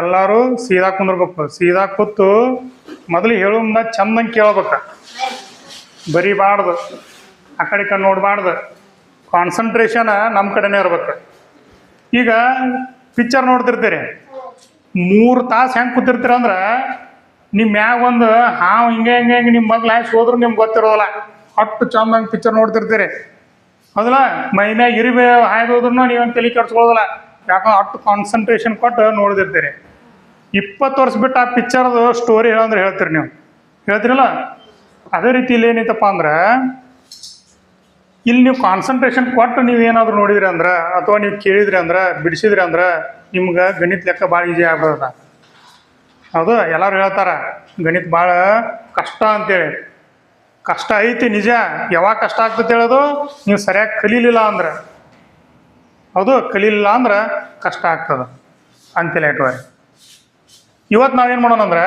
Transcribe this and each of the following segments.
ಎಲ್ಲಾರು ಸೀದಾ ಕುಂದ್ರಬೇಕು. ಸೀದಾ ಕೂತು ಮೊದಲು ಹೇಳು ಮುಂದ ಚಂದಂಗೆ ಕೇಳ್ಬೇಕು ಬರಿಬಾರ್ದು. ಆ ಕಡೆ ಕಡೆ ನೋಡಬಾರ್ದು. ಕಾನ್ಸಂಟ್ರೇಷನ್ ನಮ್ಮ ಕಡೆನೇ ಇರ್ಬೇಕು. ಈಗ ಪಿಕ್ಚರ್ ನೋಡ್ತಿರ್ತೀರಿ. ಮೂರು ತಾಸು ಹೆಂಗೆ ಕೂತಿರ್ತೀರ ಅಂದ್ರೆ ನಿಮ್ಮ ಮ್ಯಾಗ ಒಂದು ಹಾವು ಹಿಂಗೆ ಹಿಂಗೆ ಹಿಂಗೆ ನಿಮ್ಮ ಮಗ್ಳು ಲಾಸ್ ಹೋದ್ರು ನಿಮ್ಗೆ ಗೊತ್ತಿರೋದಿಲ್ಲ. ಅಷ್ಟು ಚಂದಂಗೆ ಪಿಕ್ಚರ್ ನೋಡ್ತಿರ್ತೀರಿ. ಹೌದಲ್ಲ ಮೈ ಮ್ಯಾಗ ಇರಿಬೇ ಹಾಯ್ದು ಹೋದ್ರು ನೀವೇನು ತಲೆ ಕೆಡ್ಸ್ಕೊಳ್ಳೋದಿಲ್ಲ. ಯಾಕಂದ್ರೆ ಅಷ್ಟು ಕಾನ್ಸಂಟ್ರೇಷನ್ ಕೊಟ್ಟು ನೋಡಿದಿರ್ತೀರಿ. ಇಪ್ಪತ್ತು ವರ್ಷ ಬಿಟ್ಟು ಆ ಪಿಕ್ಚರ್ದು ಸ್ಟೋರಿ ಹೇಳಂದ್ರೆ ಹೇಳ್ತೀರಿ ನೀವು. ಹೇಳ್ತೀರಲ್ಲ? ಅದೇ ರೀತಿ ಇಲ್ಲಿ ಏನೈತಪ್ಪ ಅಂದ್ರೆ, ಇಲ್ಲಿ ನೀವು ಕಾನ್ಸಂಟ್ರೇಷನ್ ಕೊಟ್ಟು ನೀವು ಏನಾದರೂ ನೋಡಿದ್ರಿ ಅಂದ್ರೆ, ಅಥವಾ ನೀವು ಕೇಳಿದ್ರಿ ಅಂದ್ರೆ, ಬಿಡಿಸಿದ್ರಿ ಅಂದ್ರೆ, ನಿಮ್ಗೆ ಗಣಿತ ಲೆಕ್ಕ ಭಾಳ ಈಜಿ ಆಗ್ಬಿಡದ. ಹೌದು, ಎಲ್ಲರೂ ಹೇಳ್ತಾರೆ, ಗಣಿತ ಭಾಳ ಕಷ್ಟ ಅಂತೇಳಿ. ಕಷ್ಟ ಐತಿ ನಿಜ, ಯಾವಾಗ ಕಷ್ಟ ಆಗ್ತದೆ ಹೇಳೋದು? ನೀವು ಸರಿಯಾಗಿ ಕಲೀಲಿಲ್ಲ ಅಂದ್ರೆ. ಹೌದು ಕಲೀಲಿಲ್ಲ ಅಂದ್ರೆ ಕಷ್ಟ ಆಗ್ತದೆ ಅಂತೇಳಿ ಇಟ್ಕೋರಿ ಇವತ್ತು ನಾವೇನು ಮಾಡೋಣ ಅಂದ್ರೆ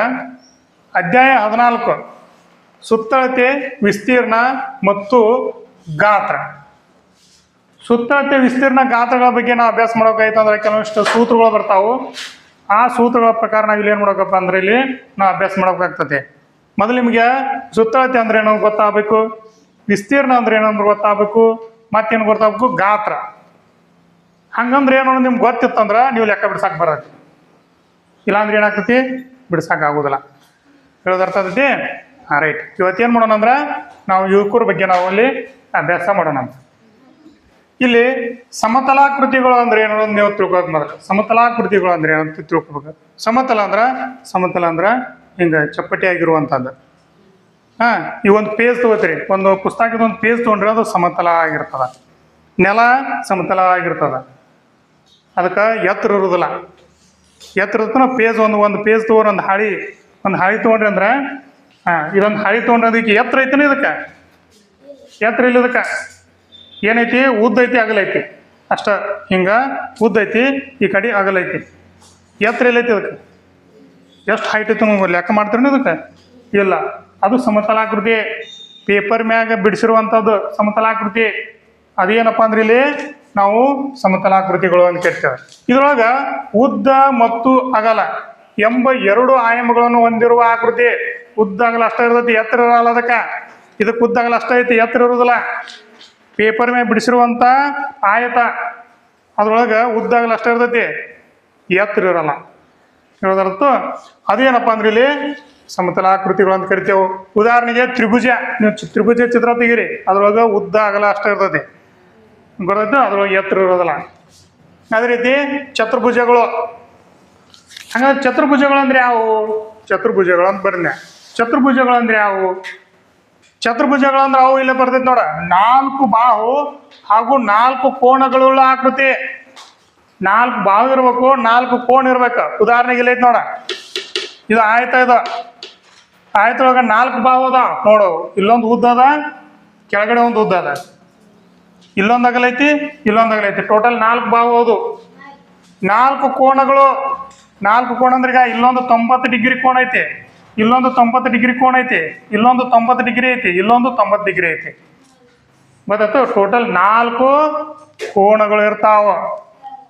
ಅಧ್ಯಾಯ ಹದಿನಾಲ್ಕು, ಸುತ್ತಳತೆ, ವಿಸ್ತೀರ್ಣ ಮತ್ತು ಗಾತ್ರ. ಸುತ್ತಳತೆ, ವಿಸ್ತೀರ್ಣ, ಗಾತ್ರಗಳ ಬಗ್ಗೆ ನಾವು ಅಭ್ಯಾಸ ಮಾಡೋಕ್ಕಾಯ್ತು ಅಂದ್ರೆ ಕೆಲವೊಂದಿಷ್ಟು ಸೂತ್ರಗಳು ಬರ್ತಾವೆ. ಆ ಸೂತ್ರಗಳ ಪ್ರಕಾರ ನಾವು ಇಲ್ಲಿ ಏನು ಮಾಡೋಕಪ್ಪ ಅಂದ್ರೆ ಇಲ್ಲಿ ನಾವು ಅಭ್ಯಾಸ ಮಾಡ್ಬೇಕಾಗ್ತದೆ. ಮೊದಲು ನಿಮಗೆ ಸುತ್ತಳತೆ ಅಂದ್ರೆ ಏನೋ ಗೊತ್ತಾಗಬೇಕು, ವಿಸ್ತೀರ್ಣ ಅಂದ್ರೆ ಏನಂದ್ರೆ ಗೊತ್ತಾಗಬೇಕು, ಮತ್ತೇನು ಗೊತ್ತಾಗಬೇಕು? ಗಾತ್ರ. ಹಂಗಂದ್ರೆ ಏನೋ ನಿಮ್ಗೆ ಗೊತ್ತಿತ್ತಂದ್ರೆ ನೀವು ಲೆಕ್ಕ ಬಿಡ್ಸಕ್ಕೆ ಬರತ್ತೆ ಇಲ್ಲಾಂದ್ರೆ ಏನಾಗ್ತೈತಿ? ಬಿಡ್ಸಕ್ಕೆ ಆಗೋದಿಲ್ಲ. ಹೇಳೋದು ಅರ್ಥ ಆಗ್ತೈತಿ ಹಾಂ ರೈಟ್. ಇವತ್ತೇನು ಮಾಡೋಣ ಅಂದ್ರೆ ನಾವು ಯುವಕರ ಬಗ್ಗೆ ನಾವು ಅಲ್ಲಿ ಅಭ್ಯಾಸ ಮಾಡೋಣ ಅಂತ. ಇಲ್ಲಿ ಸಮತಲಾಕೃತಿಗಳು ಅಂದ್ರೆ ಏನೋ ನೀವು ತಿಳ್ಕೊಬೇಕು ಮೊದಲು. ಸಮತಲಾಕೃತಿಗಳು ಅಂದ್ರೆ ಏನಂತ ತಿಳ್ಕೊಬೇಕು. ಸಮತಲ ಅಂದ್ರೆ ಸಮತಲ ಅಂದ್ರೆ ಹಿಂಗೆ ಚಪ್ಪಟಿ ಆಗಿರುವಂಥದ್ದು ಹಾಂ, ಈ ಒಂದು ಪೇಜ್ ತಗೋತೀರಿ. ಒಂದು ಪುಸ್ತಕದ ಒಂದು ಪೇಜ್ ತೊಗೊಂಡ್ರೆ ಅದು ಸಮತಲ ಆಗಿರ್ತದ. ನೆಲ ಸಮತಲ ಆಗಿರ್ತದ. ಅದಕ್ಕೆ ಎತ್ತರ ಇರೋದಿಲ್ಲ. ಎತ್ತರ ಇರ್ತನ ಪೇಜ್ ಒಂದು ಒಂದು ಪೇಜ್ ತೊಗೊಂಡ್ರೆ ಒಂದು ಹಾಳಿ ಒಂದು ಹಾಳಿ ತೊಗೊಂಡ್ರಿ ಅಂದ್ರೆ ಹಾಂ ಇದೊಂದು ಹಾಳಿ ತೊಗೊಂಡ್ರೆ ಅದಕ್ಕೆ ಎತ್ತರ ಐತೇನೆ ಇದಕ್ಕೆ? ಎತ್ತರ ಇಲ್ಲ ಇದಕ್ಕೆ? ಏನೈತಿ? ಉದ್ದ ಐತಿ ಅಗಲೈತಿ ಅಷ್ಟ, ಹಿಂಗ ಉದ್ದ ಐತಿ, ಈ ಕಡೆ ಅಗಲೈತಿ ಎತ್ತರ ಎಲ್ಲೈತಿ ಅದಕ್ಕೆ ಎಷ್ಟು ಹೈಟ್ ಐತಿ ನೀವು ಲೆಕ್ಕ ಮಾಡ್ತೀರಿ ಅದಕ್ಕೆ ಇಲ್ಲ. ಅದು ಸಮತಲಾಕೃತಿ. ಪೇಪರ್ ಮ್ಯಾಗ ಬಿಡಿಸಿರುವಂಥದ್ದು ಸಮತಲಾಕೃತಿ. ಅದೇನಪ್ಪ ಅಂದ್ರೆ ಇಲ್ಲಿ ನಾವು ಸಮತಲಾಕೃತಿಗಳು ಅಂತ ಕೇಳ್ತೇವೆ ಇದ್ರೊಳಗ ಉದ್ದ ಮತ್ತು ಅಗಲ ಎಂಬ ಎರಡು ಆಯಾಮಗಳನ್ನು ಹೊಂದಿರುವ ಆಕೃತಿ ಉದ್ದ, ಅಗಲ ಅಷ್ಟ ಇರ್ತೈತಿ, ಎತ್ತರ ಇರಲ್ಲ ಅದಕ್ಕೆ. ಇದಕ್ಕೆ ಉದ್ದ, ಅಗಲ ಅಷ್ಟ ಐತಿ, ಎತ್ತರ ಇರೋದಿಲ್ಲ ಪೇಪರ್ ಮೇಲೆ ಬಿಡಿಸಿರುವಂಥ ಆಯತ. ಅದ್ರೊಳಗೆ ಉದ್ದ, ಅಗಲ ಅಷ್ಟ ಇರ್ತೈತಿ, ಎತ್ತರ ಇರಲ್ಲ. ಹೇಳೋದರ್ಥ ಅದೇನಪ್ಪ ಅಂದ್ರೆ ಇಲ್ಲಿ ಸಮತಲಾಕೃತಿಗಳು ಅಂತ ಕರಿತೇವೆ. ಉದಾಹರಣೆಗೆ ತ್ರಿಭುಜ. ನೀವು ತ್ರಿಭುಜ ಚಿತ್ರ ತೆಗೀರಿ. ಅದ್ರೊಳಗೆ ಉದ್ದ, ಅಗಲ ಅಷ್ಟ ಇರ್ತೈತಿ. ಗೊತ್ತಾಯ್ತು ಅದ್ರೊಳಗೆ ಎತ್ತರ ಇರೋದಿಲ್ಲ. ಅದೇ ರೀತಿ ಚತುರ್ಭುಜಗಳು. ಹಂಗಂದ್ರೆ ಚತುರ್ಭುಜಗಳು ಅಂದ್ರೆ ಯಾವುವು ಚತುರ್ಭುಜಗಳು ಅಂತ ಬರ್ನೆ ಚತುರ್ಭುಜಗಳು ಅಂದ್ರೆ ಯಾವುವು ಚತುರ್ಭುಜಗಳು ಅಂದ್ರೆ ಅವು ಇಲ್ಲೇ ಬರ್ತೈತಿ ನೋಡ. ನಾಲ್ಕು ಬಾಹು ಹಾಗೂ ನಾಲ್ಕು ಕೋಣಗಳುಳ್ಳ ಆಕೃತಿ. ನಾಲ್ಕು ಬಾಹು ಇರ್ಬೇಕು ನಾಲ್ಕು ಕೋಣ ಇರ್ಬೇಕು. ಉದಾಹರಣೆಗೆ ಇಲ್ಲೈತೆ ನೋಡ. ಇದು ಆಯ್ತ ಇದು? ಆಯ್ತೊಳಗ ನಾಲ್ಕು ಬಾವು ಅದ ನೋಡು ಇಲ್ಲೊಂದು ಉದ್ದ ಅದ ಕೆಳಗಡೆ ಒಂದು ಉದ್ದ ಅದ. ಇಲ್ಲೊಂದು ಅಗಲೈತಿ ಇಲ್ಲೊಂದು ಅಗಲೈತಿ ಟೋಟಲ್ ನಾಲ್ಕು ಭಾವ ಅದು ನಾಲ್ಕು ಕೋಣಗಳು. ನಾಲ್ಕು ಕೋಣ ಅಂದ್ರೆ ಈಗ ಇಲ್ಲೊಂದು ತೊಂಬತ್ತು ಡಿಗ್ರಿ ಕೋಣ ಐತಿ. ಇಲ್ಲೊಂದು ತೊಂಬತ್ತು ಡಿಗ್ರಿ ಕೋಣ ಐತಿ. ಇಲ್ಲೊಂದು ತೊಂಬತ್ತು ಡಿಗ್ರಿ ಐತಿ. ಇಲ್ಲೊಂದು ತೊಂಬತ್ತು ಡಿಗ್ರಿ ಐತಿ. ಗೊತ್ತಾಯ್ತು ಟೋಟಲ್ ನಾಲ್ಕು ಕೋಣಗಳು ಇರ್ತಾವ.